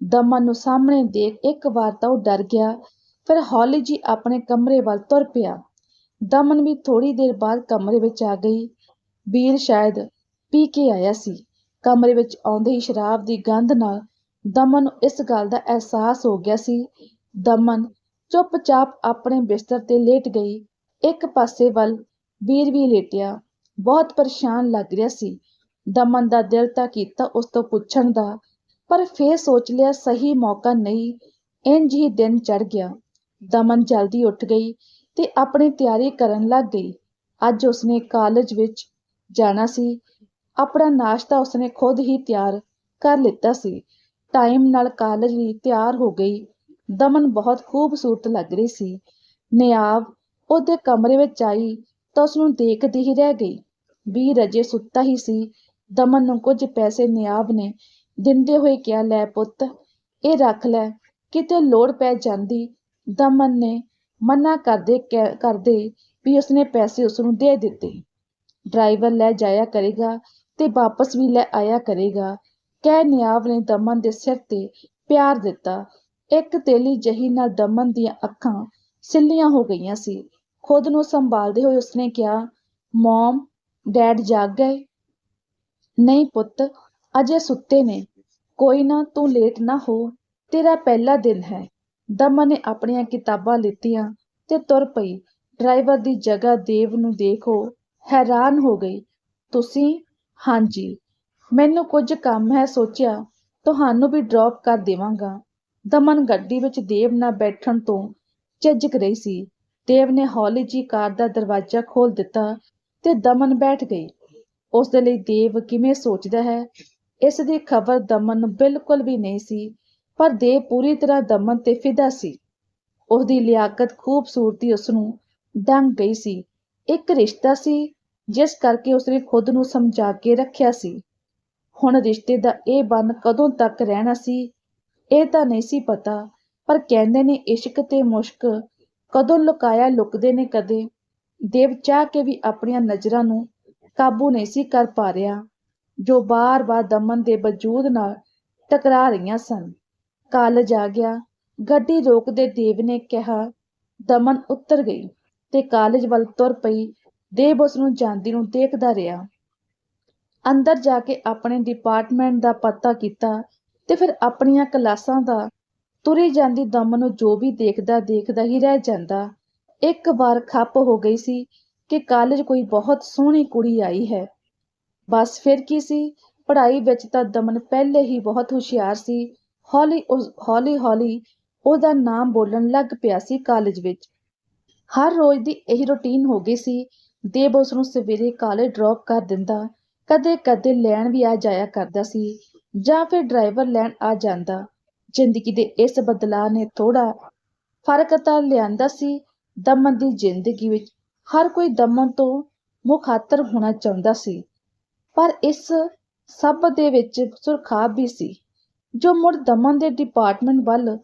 B: ਦਮਨ ਨੂੰ ਸਾਹਮਣੇ ਦੇਖ ਇੱਕ ਵਾਰ ਤਾਂ ਉਹ ਡਰ ਗਿਆ, ਫਿਰ ਹੌਲੀ ਜੀ ਆਪਣੇ ਕਮਰੇ ਵੱਲ ਤੁਰ ਪਿਆ। ਦਮਨ ਵੀ ਥੋੜੀ ਦੇਰ ਬਾਅਦ ਕਮਰੇ ਵਿੱਚ ਆ ਗਈ। ਵੀਰ ਸ਼ਾਇਦ ਪੀ ਕੇ ਆਇਆ ਸੀ। ਕਮਰੇ ਵਿੱਚ ਆਉਂਦੇ ਹੀ ਸ਼ਰਾਬ ਦੀ ਗੰਧ ਨਾਲ ਦਮਨ ਨੂੰ ਇਸ ਗੱਲ ਦਾ ਅਹਿਸਾਸ ਹੋ ਗਿਆ ਸੀ। ਦਮਨ ਚੁੱਪਚਾਪ ਆਪਣੇ ਬਿਸਤਰ ਤੇ ਲੇਟ ਗਈ। ਇੱਕ ਪਾਸੇ ਵੱਲ ਵੀਰ ਵੀ ਲੇਟਿਆ। ਬਹੁਤ ਪਰੇਸ਼ਾਨ ਲੱਗ ਰਿਹਾ ਸੀ। ਦਮਨ ਦਾ ਦਿਲ ਤਾਂ ਕੀਤਾ ਉਸ ਤੋਂ ਪੁੱਛਣ ਦਾ, ਪਰ ਫੇਰ ਸੋਚ ਲਿਆ ਸਹੀ ਮੌਕਾ ਨਹੀਂ ਇੰਜ ਹੀ ਦਿਨ ਚੜ ਗਿਆ। ਦਮਨ ਜਲਦੀ ਉੱਠ ਗਈ ਤੇ ਆਪਣੀ ਤਿਆਰੀ ਕਰਨ ਲੱਗ ਗਈ। ਅੱਜ ਉਸਨੇ ਕਾਲਜ ਵਿੱਚ ਜਾਣਾ ਸੀ। ਆਪਣਾ ਨਾਸ਼ਤਾ ਉਸਨੇ ਖੁਦ ਹੀ ਤਿਆਰ ਕਰ ਲਿੱਤਾ ਸੀ। ਟਾਈਮ ਨਾਲ ਕਾਲਜ ਲਈ ਤਿਆਰ ਹੋ ਗਈ। ਦਮਨ ਬਹੁਤ ਖੂਬਸੂਰਤ ਲੱਗ ਰਹੀ ਸੀ। ਨਿਆਬ ਉਹਦੇ ਕਮਰੇ ਵਿੱਚ ਆਈ ਤਾਂ ਉਸਨੂੰ ਦੇਖਦੀ ਹੀ ਰਹਿ ਗਈ। ਵੀਰ ਰਜੇ ਸੁੱਤਾ ਹੀ ਸੀ। ਦਮਨ ਨੂੰ ਕੁਝ ਪੈਸੇ ਨਿਆਬ ਨੇ ਦਿੰਦੇ ਹੋਏ ਕਿਹਾ, ਲੈ ਪੁੱਤ, ਇਹ ਰੱਖ ਲੈ, ਕਿਤੇ ਲੋੜ ਪੈ ਜਾਂਦੀ। ਦਮਨ ਨੇ ਮਨਾ ਕਰਦੇ ਕਹਿ- ਕਰਦੇ ਵੀ ਉਸਨੇ ਪੈਸੇ ਉਸ ਨੂੰ ਦੇ ਦਿੱਤੇ। ਡਰਾਈਵਰ ਲੈ ਜਾਇਆ ਕਰੇਗਾ ਤੇ ਵਾਪਸ ਵੀ ਲੈ ਆਇਆ ਕਰੇਗਾ। ਕਹਿ ਨਿਆਬ ਨੇ ਦਮਨ ਦੇ ਸਿਰ ਤੇ ਪਿਆਰ ਦਿੱਤਾ। ਇੱਕ ਤੇਲੀ ਜਹੀ ਨਾਲ ਦਮਨ ਦੀਆਂ ਅੱਖਾਂ ਸਿੱਲੀਆਂ ਹੋ ਗਈਆਂ ਸੀ। ਖੁਦ ਨੂੰ ਸੰਭਾਲਦੇ ਹੋਏ ਉਸਨੇ ਕਿਹਾ, ਮਮ, ਡੈਡ ਜਾਗ ਗਏ? ਨਹੀਂ ਪੁੱਤ, ਅਜੇ ਸੁੱਤੇ ਨੇ। ਕੋਈ ਨਾ, ਤੂੰ ਲੇਟ ਨਾ ਹੋ। ਤੇਰਾ ਪਹਿਲਾ ਦਿਨ ਹੈ। ਦਮਨ ਨੇ ਆਪਣੀਆਂ ਕਿਤਾਬਾਂ ਲਿੱਤੀਆਂ ਤੇ ਤੁਰ ਪਈ। ਡਰਾਈਵਰ ਦੀ ਜਗ੍ਹਾ ਦੇਵ ਨੂੰ ਦੇਖੋ। ਹੈਰਾਨ ਹੋ ਗਈ। ਤੁਸੀਂ? ਹਾਂਜੀ। ਮੈਨੂੰ ਕੁਝ ਕੰਮ ਹੈ ਸੋਚਿਆ। ਤੁਹਾਨੂੰ ਵੀ ਡ੍ਰੌਪ ਕਰ ਦੇਵਾਂਗਾ। ਦਮਨ ਗੱਡੀ ਵਿੱਚ ਦੇਵ ਨਾਲ ਬੈਠਣ ਤੋਂ ਝਿਜਕ ਰਹੀ ਸੀ। ਦੇਵ ਨੇ ਹੌਲੀ ਜੀ ਕਾਰ ਦਾ ਦਰਵਾਜ਼ਾ ਖੋਲ ਦਿੱਤਾ ਤੇ ਦਮਨ ਬੈਠ ਗਈ। ਉਸ ਦੇ ਲਈ ਦੇਵ ਕਿਵੇਂ ਸੋਚਦਾ ਹੈ ਇਸ ਦੀ ਖਬਰ ਦਮਨ ਨੂੰ ਬਿਲਕੁਲ ਵੀ ਨਹੀਂ ਸੀ, ਪਰ ਦੇਵ ਪੂਰੀ ਤਰ੍ਹਾਂ ਦਮਨ ਤੇ ਫਿਦਾ ਸੀ। ਉਸ ਦੀ ਲਿਆਕਤ ਖੂਬਸੂਰਤੀ ਉਸ ਨੂੰ ਦੰਗ ਗਈ ਸੀ। ਇੱਕ ਰਿਸ਼ਤਾ ਸੀ, ਜਿਸ ਕਰਕੇ ਉਸਨੇ ਖੁਦ ਨੂੰ ਸਮਝਾ ਕੇ ਰੱਖਿਆ ਸੀ। ਹੁਣ ਰਿਸ਼ਤੇ ਦਾ ਇਹ ਬੰਨ ਕਦੋਂ ਤੱਕ ਰਹਿਣਾ ਸੀ, ਇਹ ਤਾਂ ਨਹੀਂ ਸੀ ਪਤਾ, ਪਰ ਕਹਿੰਦੇ ਨੇ ਇਸ਼ਕ ਤੇ ਮੁਸ਼ਕ ਕਦੋਂ ਲੁਕਾਇਆ ਲੁਕਦੇ ਨੇ ਕਦੇ। ਦੇਵ ਚਾਹ ਕੇ ਵੀ ਆਪਣੀਆਂ ਨਜ਼ਰਾਂ ਨੂੰ ਕਾਬੂ ਨਹੀਂ ਸੀ ਕਰ ਪਾ ਰਿਹਾ, ਜੋ ਬਾਰ-ਬਾਰ ਦਮਨ ਦੇ ਵਜੂਦ ਨਾਲ ਟਕਰਾ ਰਹੀਆਂ ਸਨ। ਕਾਲਜ ਆ ਗਿਆ। ਗੱਡੀ ਰੋਕਦੇ ਦੇਵ ਨੇ ਕਿਹਾ, ਦਮਨ ਉੱਤਰ ਗਈ ਤੇ ਕਾਲਜ ਵੱਲ ਤੁਰ ਪਈ। ਦੇਵ ਉਸ ਨੂੰ ਜਾਂਦੀ ਨੂੰ ਦੇਖਦਾ ਰਿਹਾ। ਅੰਦਰ ਜਾ ਕੇ ਆਪਣੇ ਡਿਪਾਰਟਮੈਂਟ ਦਾ ਪਤਾ ਕੀਤਾ ਤੇ ਫਿਰ ਆਪਣੀਆਂ ਕਲਾਸਾਂ ਦਾ ਤੁਰੀ ਜਾਂਦੀ ਦਮਨ ਨੂੰ ਜੋ ਵੀ ਦੇਖਦਾ ਦੇਖਦਾ ਹੀ ਰਹਿ ਜਾਂਦਾ। ਇੱਕ ਵਾਰ ਖੱਪ ਹੋ ਗਈ ਸੀ ਕਿ ਕਾਲਜ ਕੋਈ ਬਹੁਤ ਸੋਹਣੀ ਕੁੜੀ ਆਈ ਹੈ, ਬਸ ਫਿਰ ਕੀ ਸੀ? ਪੜ੍ਹਾਈ ਵਿੱਚ ਤਾਂ ਦਮਨ ਪਹਿਲੇ ਹੀ ਬਹੁਤ ਹੁਸ਼ਿਆਰ ਸੀ। ਹੌਲੀ ਹੌਲੀ ਹੌਲੀ ਉਹਦਾ ਨਾਮ ਬੋਲਣ ਲੱਗ ਪਿਆ ਸੀ ਕਾਲਜ ਵਿੱਚ। ਹਰ ਰੋਜ਼ ਦੀ ਇਹੀ ਰੁਟੀਨ ਹੋ ਗਈ ਸੀ। ਦੇਵ ਉਸ ਨੂੰ ਸਵੇਰੇ ਕਾਲਜ ਡ੍ਰੌਪ ਕਰ ਦਿੰਦਾ। ਕਦੇ ਕਦੇ ਲੈਣ ਵੀ ਆ ਜਾਇਆ ਕਰਦਾ ਸੀ ਜਾਂ ਫਿਰ ਡਰਾਈਵਰ ਲੈਣ ਆ ਜਾਂਦਾ। ਜ਼ਿੰਦਗੀ ਦੇ ਇਸ ਬਦਲਾਅ ਨੇ ਥੋੜਾ ਫ਼ਰਕ ਤਾਂ ਲਿਆਂਦਾ ਸੀ। ਦਮਨ ਦੀ ਜ਼ਿੰਦਗੀ ਵਿੱਚ ਹਰ ਕੋਈ ਦਮਨ ਤੋਂ ਮੁਖਾਤਰ ਹੋਣਾ ਚਾਹੁੰਦਾ ਸੀ, ਪਰ ਇਸ ਸਭ ਦੇ ਵਿੱਚ ਸੁਰਖਾਬ ਵੀ ਸੀ। ਜੋ ਮੁੜ ਦਮਨ ਦੇ ਡਿਪਾਰਟਮੈਂਟ ਵੱਲ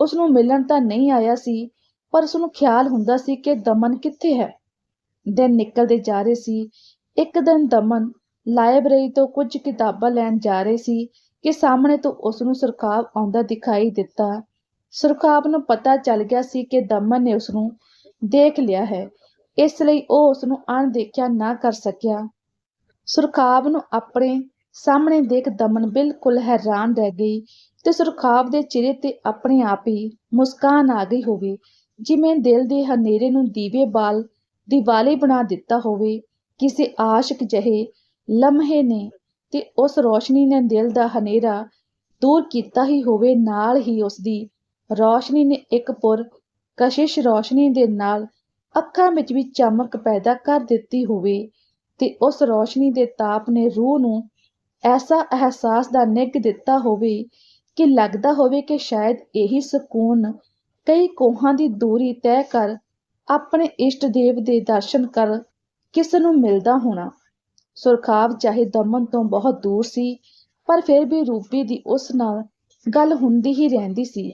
B: ਉਸ ਨੂੰ ਮਿਲਣ ਤਾਂ ਨਹੀਂ ਆਇਆ ਸੀ, ਪਰ ਉਸ ਨੂੰ ਖਿਆਲ ਹੁੰਦਾ ਸੀ ਕਿ ਦਮਨ ਕਿੱਥੇ ਹੈ। ਦਿਨ ਨਿਕਲਦੇ ਜਾ ਰਹੇ ਸੀ। ਇੱਕ ਦਿਨ ਦਮਨ ਲਾਇਬ੍ਰੇਰੀ ਤੋਂ ਕੁਝ ਕਿਤਾਬਾਂ ਲੈਣ ਜਾ ਰਹੇ ਸੀ ਕਿ ਸਾਹਮਣੇ ਤੋਂ ਉਸ ਨੂੰ ਸੁਰਖਾਬ ਆਉਂਦਾ ਦਿਖਾਈ ਦਿੱਤਾ। ਸੁਰਖਾਬ ਨੂੰ ਪਤਾ ਚੱਲ ਗਿਆ ਸੀ ਕਿ ਦਮਨ ਨੇ ਉਸ ਨੂੰ ਦੇਖ ਲਿਆ ਹੈ। ਇਸ ਲਈ ਉਹ ਉਸ ਨੂੰ ਅਣਦੇਖਿਆ ਨਾ ਕਰ ਸਕਿਆ। ਸੁਰਖਾਬ ਨੂੰ ਆਪਣੇ ਸਾਹਮਣੇ ਦੇਖ ਦਮਨ ਬਿਲਕੁਲ ਹੈਰਾਨ ਰਹਿ ਗਈ ਤੇ ਸੁਰਖਾਬ ਦੇ ਚਿਹਰੇ ਤੇ ਆਪਣੇ ਆਪ ਹੀ ਮੁਸਕਾਨ ਆ ਗਈ ਹੋਵੇ, ਜਿਵੇਂ ਦਿਲ ਦੇ ਹਨੇਰੇ ਨੂੰ ਦੀਵੇ ਬਾਲ ਦੀਵਾਲੀ ਬਣਾ ਦਿੱਤਾ ਹੋਵੇ। ਕਿਸੇ ਆਸ਼ਿਕ ਜਹੇ ਲਮਹੇ ਨੇ ਤੇ ਉਸ ਰੋਸ਼ਨੀ ਨੇ ਦਿਲ ਦਾ ਹਨੇਰਾ ਦੂਰ ਕੀਤਾ ਹੀ ਹੋਵੇ, ਨਾਲ ਹੀ ਉਸ ਦੀ ਰੋਸ਼ਨੀ ਨੇ ਇੱਕ ਪੁਰ ਕਸ਼ਿਸ਼ ਰੋਸ਼ਨੀ ਦੇ ਨਾਲ ਅੱਖਾਂ ਵਿੱਚ ਵੀ ਚਮਕ ਪੈਦਾ ਕਰ ਦਿੱਤੀ ਹੋਵੇ ਤੇ ਉਸ ਰੋਸ਼ਨੀ ਦੇ ਤਾਪ ਨੇ ਰੂਹ ਨੂੰ ਐਸਾ ਅਹਿਸਾਸ ਦਾ ਨਿੱਘ ਦਿੱਤਾ ਹੋਵੇ ਕਿ ਲੱਗਦਾ ਹੋਵੇ ਕਿ ਸ਼ਾਇਦ ਇਹੀ ਸਕੂਨ ਕਈ ਕੋਹਾਂ ਦੀ ਦੂਰੀ ਤੈਅ ਕਰ ਆਪਣੇ ਇਸ਼ਟ ਦੇਵ ਦੇ ਦਰਸ਼ਨ ਕਰ ਕਿਸ ਨੂੰ ਮਿਲਦਾ ਹੋਣਾ। ਸੁਰਖਾਵ ਚਾਹੇ ਦਮਨ ਤੋਂ ਬਹੁਤ ਦੂਰ ਸੀ, ਪਰ ਫਿਰ ਵੀ ਰੂਪੀ ਦੀ ਉਸ ਨਾਲ ਗੱਲ ਹੁੰਦੀ ਹੀ ਰਹਿੰਦੀ ਸੀ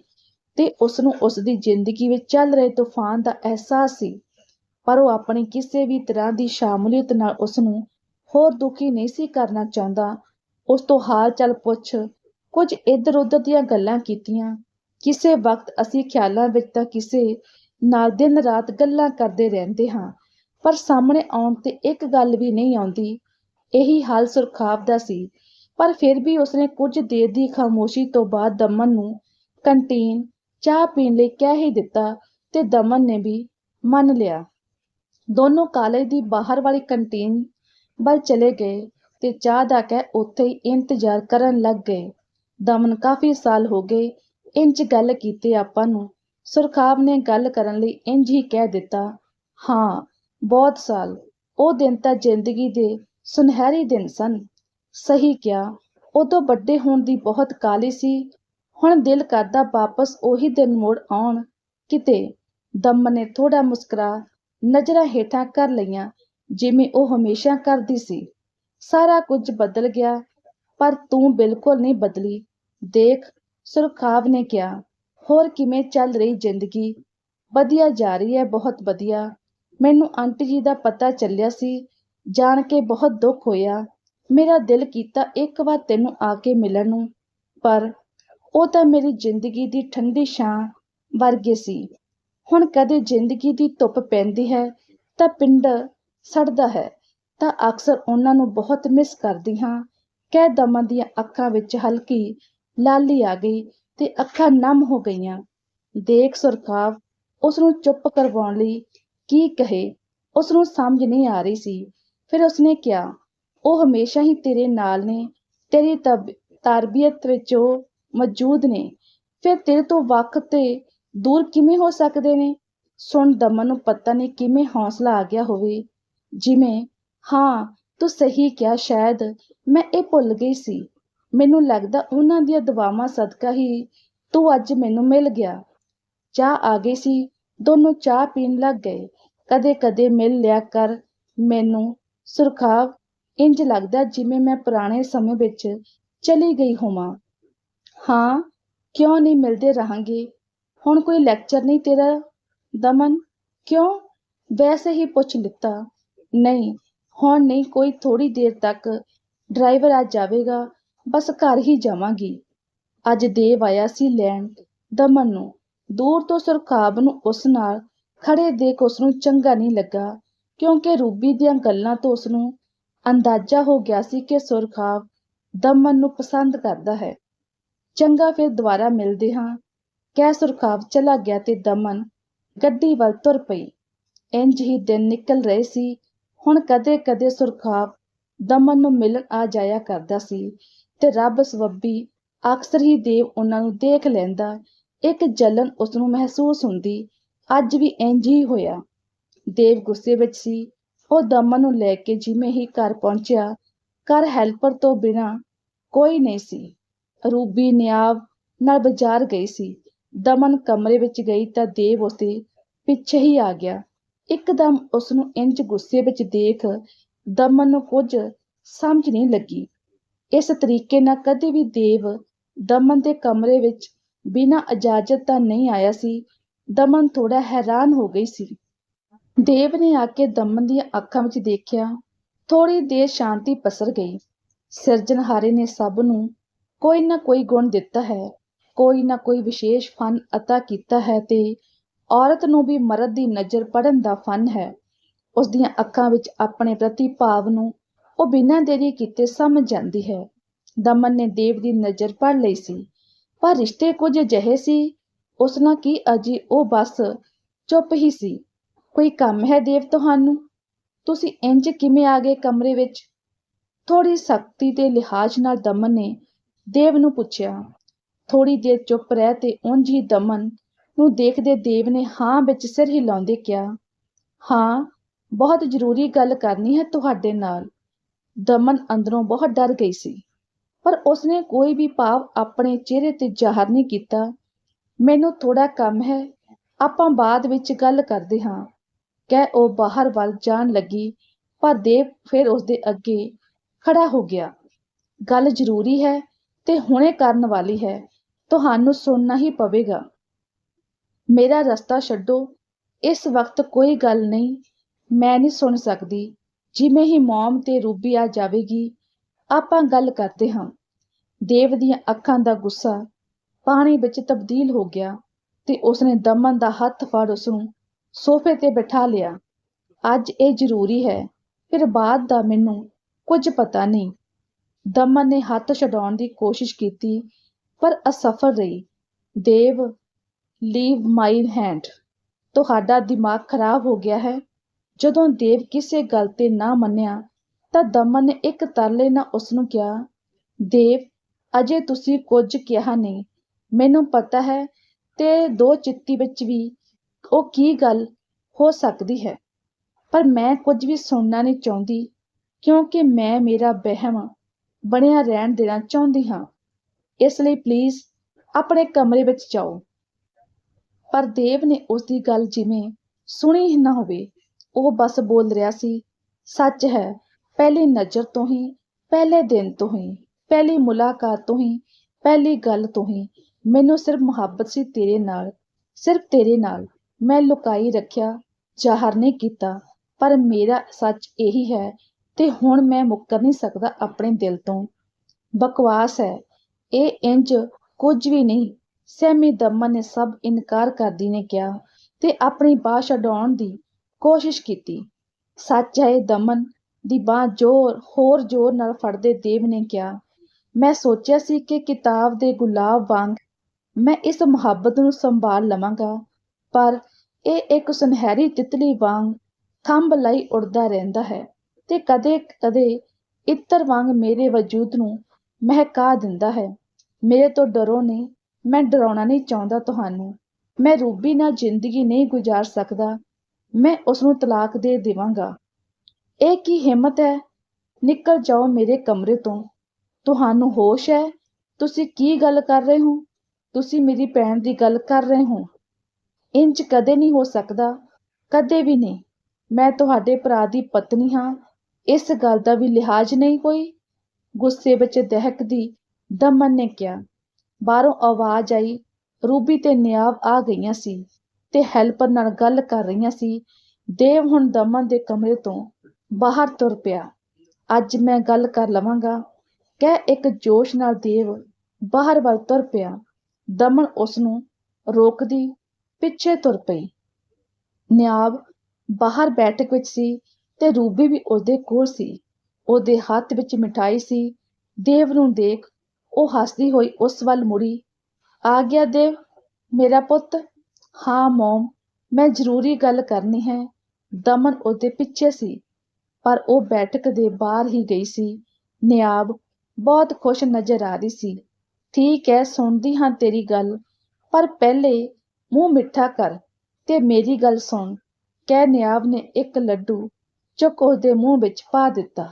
B: ਤੇ ਉਸ ਨੂੰ ਉਸ ਦੀ ਜ਼ਿੰਦਗੀ ਵਿੱਚ ਚੱਲ ਰਹੇ ਤੂਫਾਨ ਦਾ ਅਹਿਸਾਸ ਸੀ। ਪਰ ਉਹ ਆਪਣੀ ਕਿਸੇ ਵੀ ਤਰ੍ਹਾਂ ਦੀ ਸ਼ਾਮਲੀਅਤ ਨਾਲ ਉਸ ਨੂੰ ਹੋਰ ਦੁਖੀ ਨਹੀਂ ਸੀ ਕਰਨਾ ਚਾਹੁੰਦਾ। ਉਸ ਤੋਂ ਹਾਲ ਚਾਲ ਪੁੱਛ, ਕੁਝ ਇੱਧਰ ਉੱਧਰ ਦੀਆਂ ਗੱਲਾਂ ਕੀਤੀਆਂ। ਕਿਸੇ ਵਕਤ ਅਸੀਂ ਖਿਆਲਾਂ ਵਿੱਚ ਤਾਂ ਕਿਸੇ ਨਾਲ ਦਿਨ ਰਾਤ ਗੱਲਾਂ ਕਰਦੇ ਰਹਿੰਦੇ ਹਾਂ, ਪਰ ਸਾਹਮਣੇ ਆਉਣ ਤੇ ਇੱਕ ਗੱਲ ਵੀ ਨਹੀਂ ਆਉਂਦੀ। ਇਹੀ ਹਾਲ ਸੁਰਖਾਬ ਦਾ ਸੀ, ਪਰ ਫਿਰ ਵੀ ਉਸਨੇ ਕੁਝ ਦੇਰ ਦੀ ਖਾਮੋਸ਼ੀ ਤੋਂ ਬਾਅਦ ਦਮਨ ਨੂੰ ਕੰਟੀਨ ਚਾਹ ਪੀਣ ਲਈ ਕਹਿ ਹੀ ਦਿੱਤਾ ਤੇ ਦਮਨ ਨੇ ਵੀ ਮੰਨ ਲਿਆ। ਦੋਨੋਂ ਕਾਲਜ ਦੀ ਬਾਹਰ ਵਾਲੀ ਕੰਟੀਨ ਵੱਲ ਚਲੇ ਗਏ ਤੇ ਚਾਹ ਦਾ ਕਹਿ ਉੱਥੇ ਹੀ ਇੰਤਜ਼ਾਰ ਕਰਨ ਲੱਗ ਗਏ। ਦਮਨ ਕਾਫੀ ਸਾਲ ਹੋ ਗਏ ਇੰਜ ਗੱਲ ਕੀਤੇ ਆਪਾਂ ਨੂੰ। ਸੁਰਖਾਬ ਨੇ ਗੱਲ ਕਰਨ ਲਈ ਇੰਜ ਹੀ ਕਹਿ ਦਿੱਤਾ, ਹਾਂ, ਬਹੁਤ ਸਾਲ। ਉਹ ਦਿਨ ਤਾਂ ਜ਼ਿੰਦਗੀ ਦੇ ਸੁਨਹਿਰੀ ਦਿਨ ਸਨ। ਸਹੀ ਕਿਹਾ। ਉਦੋਂ ਵੱਡੇ ਹੋਣ ਦੀ ਬਹੁਤ ਕਾਲੀ ਸੀ। ਹੁਣ ਦਿਲ ਕਰਦਾ ਵਾਪਸ ਉਹੀ ਦਿਨ ਮੁੜ ਆਉਣ ਕਿਤੇ। ਦਮਨ ਨੇ ਥੋੜਾ ਮੁਸਕਰਾ ਨਜ਼ਰਾਂ ਹੇਠਾਂ ਕਰ ਲਈਆਂ, ਜਿਵੇਂ ਉਹ ਹਮੇਸ਼ਾ ਕਰਦੀ ਸੀ। ਸਾਰਾ ਕੁਝ ਬਦਲ ਗਿਆ, ਪਰ ਤੂੰ ਬਿਲਕੁਲ ਨਹੀਂ ਬਦਲੀ। ਦੇਖ ਸੁਰਖਾਬ ਨੇ ਕਿਹਾ, ਹੋਰ ਕਿਵੇਂ ਚੱਲ ਰਹੀ ਜ਼ਿੰਦਗੀ? ਵਧੀਆ ਜਾ ਰਹੀ ਹੈ, ਬਹੁਤ ਵਧੀਆ। ਮੈਨੂੰ ਆਂਟੀ ਜੀ ਦਾ ਪਤਾ ਚੱਲਿਆ ਸੀ, ਜਾਣ ਕੇ ਬਹੁਤ ਦੁੱਖ ਹੋਇਆ। ਮੇਰਾ ਦਿਲ ਕੀਤਾ ਇੱਕ ਵਾਰ ਤੈਨੂੰ ਆ ਕੇ ਮਿਲਣ ਨੂੰ, ਪਰ ਉਹ ਤਾਂ ਮੇਰੀ ਜ਼ਿੰਦਗੀ ਦੀ ਠੰਡੀ ਛਾਂ ਵਰਗੇ ਸੀ। ਹੁਣ ਕਦੇ ਜ਼ਿੰਦਗੀ ਦੀ ਧੁੱਪ ਪੈਂਦੀ ਹੈ ਤਾਂ ਪਿੰਡ ਸੜਦਾ ਹੈ, ਤਾਂ ਅਕਸਰ ਉਹਨਾਂ ਨੂੰ ਬਹੁਤ ਮਿਸ ਕਰਦੀ ਹਾਂ। ਕਹਿ ਦਮਨ ਦੀਆਂ ਅੱਖਾਂ ਵਿੱਚ ਹਲਕੀ ਲਾਲੀ ਆ ਗਈ ਤੇ ਅੱਖਾਂ ਨਮ ਹੋ ਗਈਆਂ। ਦੇਖ ਸੁਰਖਾਵ ਉਸ ਨੂੰ ਚੁੱਪ ਕਰਵਾਉਣ ਲਈ ਕੀ ਕਹੇ? ਉਸ ਨੂੰ ਸਮਝ ਨਹੀਂ ਆ ਰਹੀ ਸੀ। ਫਿਰ ਉਸਨੇ ਕਿਹਾ, ਉਹ ਹਮੇਸ਼ਾ ਹੀ ਤੇਰੇ ਨਾਲ ਨੇ, ਤੇਰੀ ਤਬ, ਤਰਬੀਅਤ ਵਿੱਚ ਉਹ ਮੌਜੂਦ ਨੇ। ਫਿਰ ਤੇਰੇ ਤੋਂ ਵੱਖ ਤੇ ਦੂਰ ਕਿਵੇਂ ਹੋ ਸਕਦੇ ਨੇ? ਸੁਣ ਦਮਨ ਨੂੰ ਪਤਾ ਨਹੀਂ ਕਿਵੇਂ ਹੌਸਲਾ ਆ ਗਿਆ ਹੋਵੇ। ਜਿਵੇਂ, ਹਾਂ, ਤੂੰ ਸਹੀ ਕਿਹਾ ਸ਼ਾਇਦ, ਮੈਂ ਇਹ ਭੁੱਲ ਗਈ ਸੀ। ਮੈਨੂੰ ਲੱਗਦਾ ਉਹਨਾਂ ਦੀਆਂ ਦੁਆਵਾਂ ਸਦਕਾ ਹੀ ਤੂੰ ਅੱਜ ਮੈਨੂੰ ਮਿਲ ਗਿਆ। ਚਾਹ ਆ ਗਈ ਸੀ। ਦੋਨੋਂ ਚਾਹ ਪੀਣ ਲੱਗ ਗਏ। ਕਦੇ ਕਦੇ ਮਿਲ ਲਿਆ ਕਰ। ਮੈਨੂੰ ਸੁਰਖਾਵ ਇੰਜ ਲੱਗਦਾ ਜਿਵੇਂ ਮੈਂ ਪੁਰਾਣੇ ਸਮੇਂ ਵਿੱਚ ਚਲੀ ਗਈ ਹੋਵਾਂ। ਹਾਂ, ਕਿਉਂ ਨਹੀਂ ਮਿਲਦੇ ਰਹਾਂਗੇ? ਹੁਣ ਕੋਈ ਲੈਕਚਰ ਨਹੀਂ ਤੇਰਾ ਦਮਨ? ਕਿਉਂ? ਵੈਸੇ ਹੀ ਪੁੱਛ ਲਿੱਤਾ। ਨਹੀਂ, ਹੁਣ ਨਹੀਂ, ਕੋਈ ਥੋੜੀ ਦੇਰ ਤੱਕ ਡਰਾਈਵਰ ਆ ਜਾਵੇਗਾ, ਬਸ ਘਰ ਹੀ ਜਾਵਾਂਗੀ। ਅੱਜ ਦੇਵ ਆਇਆ ਸੀ ਲੈਣ, ਦਮਨ ਨੂੰ। ਦੂਰ ਤੋਂ ਸੁਰਖਾਬ ਨੂੰ ਉਸ ਨਾਲ ਖੜੇ ਦੇਖ ਉਸ ਨੂੰ ਚੰਗਾ ਨਹੀਂ ਲੱਗਾ, ਕਿਉਂਕਿ ਰੂਬੀ ਦੀਆਂ ਗੱਲਾਂ ਤੋਂ ਉਸ ਨੂੰ ਅੰਦਾਜ਼ਾ ਹੋ ਗਿਆ ਸੀ ਕਿ ਸੁਰਖਾਬ ਦਮਨ ਨੂੰ ਪਸੰਦ ਕਰਦਾ ਹੈ। ਚੰਗਾ ਫਿਰ ਦੁਬਾਰਾ ਮਿਲਦੇ ਹਾਂ। ਕਹਿ ਸੁਰਖਾਵ ਚਲਾ ਗਿਆ ਤੇ ਦਮਨ ਗੱਡੀ ਵੱਲ ਤੁਰ ਪਈ। ਇੰਜ ਹੀ ਦਿਨ ਨਿਕਲ ਰਹੇ ਸੀ। ਹੁਣ ਕਦੇ-ਕਦੇ ਸੁਰਖਾਵ ਦਮਨ ਨੂੰ ਮਿਲਣ ਆ ਜਾਇਆ ਕਰਦਾ ਸੀ ਤੇ ਰੱਬ ਸਬੱਬੀ ਅਕਸਰ ਹੀ ਦੇਵ ਉਹਨਾਂ ਨੂੰ ਦੇਖ ਲੈਂਦਾ। ਇੱਕ ਜਲਨ ਉਸ ਨੂੰ ਮਹਿਸੂਸ ਹੁੰਦੀ। ਅੱਜ ਵੀ ਇੰਜ ਹੀ ਹੋਇਆ। ਦੇਵ ਗੁੱਸੇ ਵਿੱਚ ਸੀ। ਉਹ ਦਮਨ ਨੂੰ ਲੈ ਕੇ ਜਿਵੇਂ ਹੀ ਘਰ ਪਹੁੰਚਿਆ, ਘਰ ਹੈਲਪਰ ਤੋਂ ਬਿਨਾਂ ਕੋਈ ਨਹੀਂ ਸੀ। ਰੂਬੀ ਨਿਆਬ ਨਾਲ ਬਾਜ਼ਾਰ ਗਈ ਸੀ। ਦਮਨ ਕਮਰੇ ਵਿੱਚ ਗਈ ਤਾਂ ਦੇਵ ਉਸਦੇ ਪਿੱਛੇ ਹੀ ਆ ਗਿਆ। ਇੱਕਦਮ ਉਸ ਨੂੰ ਇੰਜ ਗੁੱਸੇ ਵਿੱਚ ਦੇਖ ਦਮਨ ਨੂੰ ਕੁਝ ਸਮਝ ਨਹੀਂ ਲੱਗੀ। ਇਸ ਤਰੀਕੇ ਨਾਲ ਕਦੇ ਵੀ ਦੇਵ ਦਮਨ ਦੇ ਕਮਰੇ ਵਿੱਚ ਬਿਨਾਂ ਇਜਾਜ਼ਤ ਤਾਂ ਨਹੀਂ ਆਇਆ ਸੀ। ਦਮਨ ਥੋੜਾ ਹੈਰਾਨ ਹੋ ਗਈ ਸੀ। ਦੇਵ ਨੇ ਆ ਕੇ ਦਮਨ ਦੀਆਂ ਅੱਖਾਂ ਵਿੱਚ ਦੇਖਿਆ। ਥੋੜੀ ਦੇਰ ਸ਼ਾਂਤੀ ਪਸਰ ਗਈ। ਸਿਰਜਣਹਾਰੇ ਨੇ ਸਭ ਨੂੰ ਕੋਈ ਨਾ ਕੋਈ ਗੁਣ ਦਿੱਤਾ ਹੈ। ਕੋਈ ਨਾ ਕੋਈ ਵਿਸ਼ੇਸ਼ ਫਨ ਅਤਾ ਕੀਤਾ ਹੈ ਤੇ ਔਰਤ ਨੂੰ ਵੀ ਮਰਦ ਦੀ ਨਜ਼ਰ ਪੜਨ ਦਾ ਫਨ ਹੈ। ਉਸ ਦੀਆਂ ਅੱਖਾਂ ਵਿੱਚ ਆਪਣੇ ਪ੍ਰਤੀ ਭਾਵ ਨੂੰ ਉਹ ਬਿਨਾਂ ਦੇਰੀ ਕੀਤੇ ਸਮਝ ਜਾਂਦੀ ਹੈ। ਦਮਨ ਨੇ ਦੇਵ ਦੀ ਨਜ਼ਰ ਪੜ ਲਈ ਸੀ, ਪਰ ਰਿਸ਼ਤੇ ਕੁਝ ਅਜਿਹੇ ਸੀ, ਉਸ ਨਾਲ ਕੀ ਅਜੀ ਉਹ ਬਸ ਚੁੱਪ ਹੀ ਸੀ। ਕੋਈ ਕੰਮ ਹੈ ਦੇਵ ਤੁਹਾਨੂੰ? ਤੁਸੀਂ ਇੰਜ ਕਿਵੇਂ ਆ ਗਏ ਕਮਰੇ ਵਿੱਚ? ਥੋੜੀ ਸਖਤੀ ਤੇ ਲਿਹਾਜ਼ ਨਾਲ ਦਮਨ ਨੇ ਦੇਵ ਨੂੰ ਪੁੱਛਿਆ। ਥੋੜੀ ਦੇਰ ਚੁੱਪ ਰਹਿ ਤੇ ਉਂਝ ਹੀ ਦਮਨ ਨੂੰ ਦੇਖਦੇ ਦੇਵ ਨੇ ਹਾਂ ਵਿੱਚ ਸਿਰ ਹਿਲਾਉਂਦੇ ਕਿਹਾ, ਹਾਂ, ਬਹੁਤ ਜ਼ਰੂਰੀ ਗੱਲ ਕਰਨੀ ਹੈ ਤੁਹਾਡੇ ਨਾਲ। ਦਮਨ ਅੰਦਰੋਂ ਬਹੁਤ ਡਰ ਗਈ ਸੀ, ਪਰ ਉਸਨੇ ਕੋਈ ਵੀ ਭਾਵ ਆਪਣੇ ਚਿਹਰੇ ਤੇ ਜ਼ਾਹਰ ਨਹੀਂ ਕੀਤਾ। ਮੈਨੂੰ ਥੋੜਾ ਕੰਮ ਹੈ, ਆਪਾਂ ਬਾਅਦ ਵਿੱਚ ਗੱਲ ਕਰਦੇ ਹਾਂ। ਕਹਿ ਉਹ ਬਾਹਰ ਵੱਲ ਜਾਣ ਲੱਗੀ, ਪਰ ਦੇਵ ਫਿਰ ਉਸਦੇ ਅੱਗੇ ਖੜਾ ਹੋ ਗਿਆ। ਗੱਲ ਜ਼ਰੂਰੀ ਹੈ ਤੇ ਹੁਣੇ ਕਰਨ ਵਾਲੀ ਹੈ। ਤੁਹਾਨੂੰ ਸੁਣਨਾ ਹੀ ਪਵੇਗਾ। ਮੇਰਾ ਰਸਤਾ ਛੱਡੋ। ਇਸ ਵਕਤ ਕੋਈ ਗੱਲ ਨਹੀਂ। ਮੈਂ ਨਹੀਂ ਸੁਣ ਸਕਦੀ। ਜਿਵੇਂ ਹੀ ਮੌਮ ਤੇ ਰੂਬੀ ਆ ਜਾਵੇਗੀ, ਆਪਾਂ ਗੱਲ ਕਰਦੇ ਹਾਂ। ਦੇਵ ਦੀਆਂ ਅੱਖਾਂ ਦਾ ਗੁੱਸਾ ਪਾਣੀ ਵਿੱਚ ਤਬਦੀਲ ਹੋ ਗਿਆ ਤੇ ਉਸਨੇ ਦਮਨ ਦਾ ਹੱਥ ਫੜ ਉਸ ਨੂੰ ਸੋਫੇ ਤੇ ਬਿਠਾ ਲਿਆ। ਅੱਜ ਇਹ ਜ਼ਰੂਰੀ ਹੈ, ਫਿਰ ਬਾਅਦ ਦਾ ਮੈਨੂੰ ਕੁਝ ਪਤਾ ਨਹੀਂ। ਦਮਨ ਨੇ ਹੱਥ ਛਡਾਉਣ ਦੀ ਕੋਸ਼ਿਸ਼ ਕੀਤੀ ਪਰ ਅਸਫਲ ਰਹੀ। ਦੇਵ ਲੀਵ ਮਾਈ ਹੈਂਡ ਤੁਹਾਡਾ ਦਿਮਾਗ ਖਰਾਬ ਹੋ ਗਿਆ ਹੈ। ਜਦੋਂ ਦੇਵ ਕਿਸੇ ਗੱਲ ਤੇ ਨਾ ਮੰਨਿਆ, ਤਾਂ ਦਮਨ ਨੇ ਇੱਕ ਤਰਲੇ ਨਾਲ ਉਸ ਨੂੰ ਕਿਹਾ, ਦੇਵ, ਅਜੇ ਤੁਸੀਂ ਕੁਝ ਕਿਹਾ ਨਹੀਂ। ਮੈਨੂੰ ਪਤਾ ਹੈ ਤੇ ਦੋ ਚਿੱਤੀ ਵਿੱਚ ਵੀ ਉਹ ਕੀ ਗੱਲ ਹੋ ਸਕਦੀ ਹੈ। ਪਰ ਮੈਂ ਕੁਝ ਵੀ ਸੁਣਨਾ ਨਹੀਂ ਚਾਹੁੰਦੀ, ਕਿਉਂਕਿ ਮੈਂ ਮੇਰਾ ਵਹਿਮ ਬਣਿਆ ਰਹਿਣ ਦੇਣਾ ਚਾਹੁੰਦੀ ਹਾਂ। ਇਸ ਲਈ ਪਲੀਜ਼ ਆਪਣੇ ਕਮਰੇ ਵਿੱਚ ਜਾਓ। ਪਰ ਦੇਵ ਨੇ ਉਸ ਦੀ ਗੱਲ ਜਿਵੇਂ ਸੁਣੀ ਹੀ ਨਾ ਹੋਵੇ, ਉਹ ਬਸ ਬੋਲ ਰਿਹਾ ਸੀ, ਸੱਚ ਹੈ, ਪਹਿਲੀ ਨਜ਼ਰ ਤੋਂ ਹੀ, ਪਹਿਲੇ ਦਿਨ ਤੋਂ ਹੀ, ਪਹਿਲੀ ਮੁਲਾਕਾਤ ਤੋਂ ਹੀ, ਪਹਿਲੀ ਗੱਲ ਤੋਂ ਹੀ, ਮੈਨੂੰ ਸਿਰਫ ਮੁਹੱਬਤ ਸੀ ਤੇਰੇ ਨਾਲ, ਸਿਰਫ ਤੇਰੇ ਨਾਲ, ਮੈਂ ਲੁਕਾਈ ਰੱਖਿਆ, ਜ਼ਾਹਰ ਨਹੀਂ ਕੀਤਾ, ਪਰ ਮੇਰਾ ਸੱਚ ਇਹੀ ਹੈ, ਤੇ ਹੁਣ ਮੈਂ ਮੁੱਕਰ ਨਹੀਂ ਸਕਦਾ ਆਪਣੇ ਦਿਲ ਤੋਂ। ਬਕਵਾਸ ਹੈ ਇਹ ਇੰਜ ਕੁਝ ਵੀ ਨਹੀਂ। ਸਹਿਮੀ ਦਮਨ ਨੇ ਸਭ ਇਨਕਾਰ ਕਰਦੀ ਨੇ ਕਿਹਾ ਤੇ ਆਪਣੀ ਬਾਹ ਛਡਾਉਣ ਦੀ ਕੋਸ਼ਿਸ਼ ਕੀਤੀ। ਸੱਚ ਹੈ, ਦਮਨ ਦੀ ਬਾਹ ਜ਼ੋਰ, ਹੋਰ ਜ਼ੋਰ ਨਾਲ ਫੜਦੇ ਦੇਵ ਨੇ ਕਿਹਾ, ਮੈਂ ਸੋਚਿਆ ਸੀ ਕਿ ਕਿਤਾਬ ਦੇ ਗੁਲਾਬ ਵਾਂਗ ਮੈਂ ਇਸ ਮੁਹੱਬਤ ਨੂੰ ਸੰਭਾਲ ਲਵਾਂਗਾ, ਪਰ ਇਹ ਇੱਕ ਸੁਨਹਿਰੀ ਤਿਤਲੀ ਵਾਂਗ ਥੰਬ ਲਈ ਉੜਦਾ ਰਹਿੰਦਾ ਹੈ ਤੇ ਕਦੇ-ਕਦੇ ਇੱਤਰ ਵਾਂਗ ਮੇਰੇ ਵਜੂਦ ਨੂੰ ਮਹਿਕਾ ਦਿੰਦਾ ਹੈ। ਮੇਰੇ ਤੋਂ ਡਰੋ ਨਹੀਂ। ਮੈਂ ਡਰਾਉਣਾ ਨਹੀਂ ਚਾਹੁੰਦਾ ਤੁਹਾਨੂੰ। ਮੈਂ ਰੂਬੀ ਨਾਲ ਜ਼ਿੰਦਗੀ ਨਹੀਂ ਗੁਜ਼ਾਰ ਸਕਦਾ। ਮੈਂ ਉਸ ਨੂੰ ਤਲਾਕ ਦੇ ਦੇਵਾਂਗਾ। ਇਹ ਕੀ ਹਿੰਮਤ ਹੈ? ਨਿਕਲ ਜਾਓ ਮੇਰੇ ਕਮਰੇ ਤੋਂ। ਤੁਹਾਨੂੰ ਹੋਸ਼ ਹੈ? ਤੁਸੀਂ ਕੀ ਗੱਲ ਕਰ ਰਹੇ ਹੋ? ਤੁਸੀਂ ਮੇਰੀ ਭੈਣ ਦੀ ਗੱਲ ਕਰ ਰਹੇ ਹੋ। ਇੰਜ ਕਦੇ ਨਹੀਂ ਹੋ ਸਕਦਾ। ਕਦੇ ਵੀ ਨਹੀਂ। ਮੈਂ ਤੁਹਾਡੇ ਭਰਾ ਦੀ ਪਤਨੀ ਹਾਂ। ਇਸ ਗੱਲ ਦਾ ਵੀ ਲਿਹਾਜ਼ ਨਹੀਂ ਕੋਈ। ਗੁੱਸੇ ਵਿੱਚ ਦਹਿਕਦੀ ਦਮਨ ਨੇ ਕਿਹਾ, ਬਾਹਰੋਂ ਆਵਾਜ਼ ਆਈ, ਰੂਬੀ ਤੇ ਨਿਆਵ ਆ ਗਈਆਂ ਸੀ ਤੇ ਹੈਲਪਰ ਨਾਲ ਗੱਲ ਕਰ ਰਹੀਆਂ ਸੀ। ਦੇਵ ਹੁਣ ਦਮਨ ਦੇ ਕਮਰੇ ਤੋਂ ਬਾਹਰ ਤੁਰ ਪਿਆ। ਅੱਜ ਮੈਂ ਗੱਲ ਕਰ ਲਵਾਂਗਾ ਕਹਿ ਇੱਕ ਜੋਸ਼ ਨਾਲ ਦੇਵ ਬਾਹਰ ਵੱਲ ਤੁਰ ਪਿਆ। ਦਮਨ ਉਸ ਨੂੰ ਰੋਕਦੀ ਪਿੱਛੇ ਤੁਰ ਪਈ। ਨਿਆਬ ਬਾਹਰ ਬੈਠਕ ਵਿੱਚ ਸੀ ਤੇ ਰੂਬੀ ਵੀ ਉਹਦੇ ਕੋਲ ਸੀ। ਉਹਦੇ ਹੱਥ ਵਿੱਚ ਮਿਠਾਈ ਸੀ। ਦੇਵ ਨੂੰ ਦੇਖ ਉਹ ਹੱਸਦੀ ਹੋਈ ਉਸ ਵੱਲ ਮੁੜੀ। ਆ ਗਿਆ ਦੇਵ, ਮੇਰਾ ਪੁੱਤ। ਹਾਂ ਮੋਮ, ਮੈਂ ਜ਼ਰੂਰੀ ਗੱਲ ਕਰਨੀ ਹੈ। ਦਮਨ ਉਹਦੇ ਪਿੱਛੇ ਸੀ, ਪਰ ਉਹ ਬੈਠਕ ਦੇ ਬਾਹਰ ਹੀ ਗਈ ਸੀ। ਨਿਆਬ ਬਹੁਤ ਖੁਸ਼ ਨਜ਼ਰ ਆ ਰਹੀ ਸੀ। ਠੀਕ ਹੈ, ਸੁਣਦੀ ਹਾਂ ਤੇਰੀ ਗੱਲ, ਪਰ ਪਹਿਲੇ ਮੂੰਹ ਮਿੱਠਾ ਕਰ ਤੇ ਮੇਰੀ ਗੱਲ ਸੁਣ। ਕਹਿ ਨਿਆਬ ਨੇ ਇੱਕ ਲੱਡੂ ਚੁੱਕ ਉਹਦੇ ਮੂੰਹ ਵਿੱਚ ਪਾ ਦਿੱਤਾ।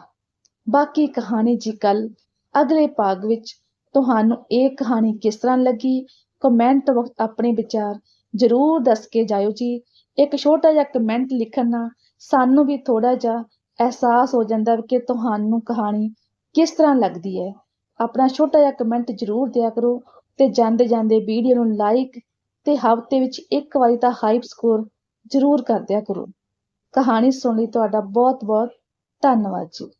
B: ਬਾਕੀ ਕਹਾਣੀ ਜੀ ਕੱਲ ਅਗਲੇ ਭਾਗ ਵਿੱਚ ਤੁਹਾਨੂੰ ਇਹ ਕਹਾਣੀ ਕਿਸ ਤਰ੍ਹਾਂ ਲੱਗੀ? ਕਮੈਂਟ ਵਕਤ ਆਪਣੇ ਵਿਚਾਰ ਜ਼ਰੂਰ ਦੱਸ ਕੇ ਜਾਇਓ ਜੀ। ਇੱਕ ਛੋਟਾ ਜਿਹਾ ਕਮੈਂਟ ਲਿਖਣ ਨਾਲ ਸਾਨੂੰ ਵੀ ਥੋੜਾ ਜਿਹਾ ਅਹਿਸਾਸ ਹੋ ਜਾਂਦਾ ਕਿ ਤੁਹਾਨੂੰ ਕਹਾਣੀ ਕਿਸ ਤਰ੍ਹਾਂ ਲੱਗਦੀ ਹੈ। ਆਪਣਾ ਛੋਟਾ ਜਿਹਾ ਕਮੈਂਟ ਜ਼ਰੂਰ ਦਿਆ ਕਰੋ ਤੇ ਜਾਂਦੇ ਜਾਂਦੇ ਵੀਡੀਓ ਨੂੰ ਲਾਈਕ ਤੇ ਹਫ਼ਤੇ ਵਿੱਚ ਇੱਕ ਵਾਰੀ ਤਾਂ ਹਾਈਪ ਸਕੋਰ ਜ਼ਰੂਰ ਕਰ ਦਿਆ ਕਰੋ। ਕਹਾਣੀ ਸੁਣ ਲਈ ਤੁਹਾਡਾ ਬਹੁਤ ਬਹੁਤ ਧੰਨਵਾਦ ਜੀ।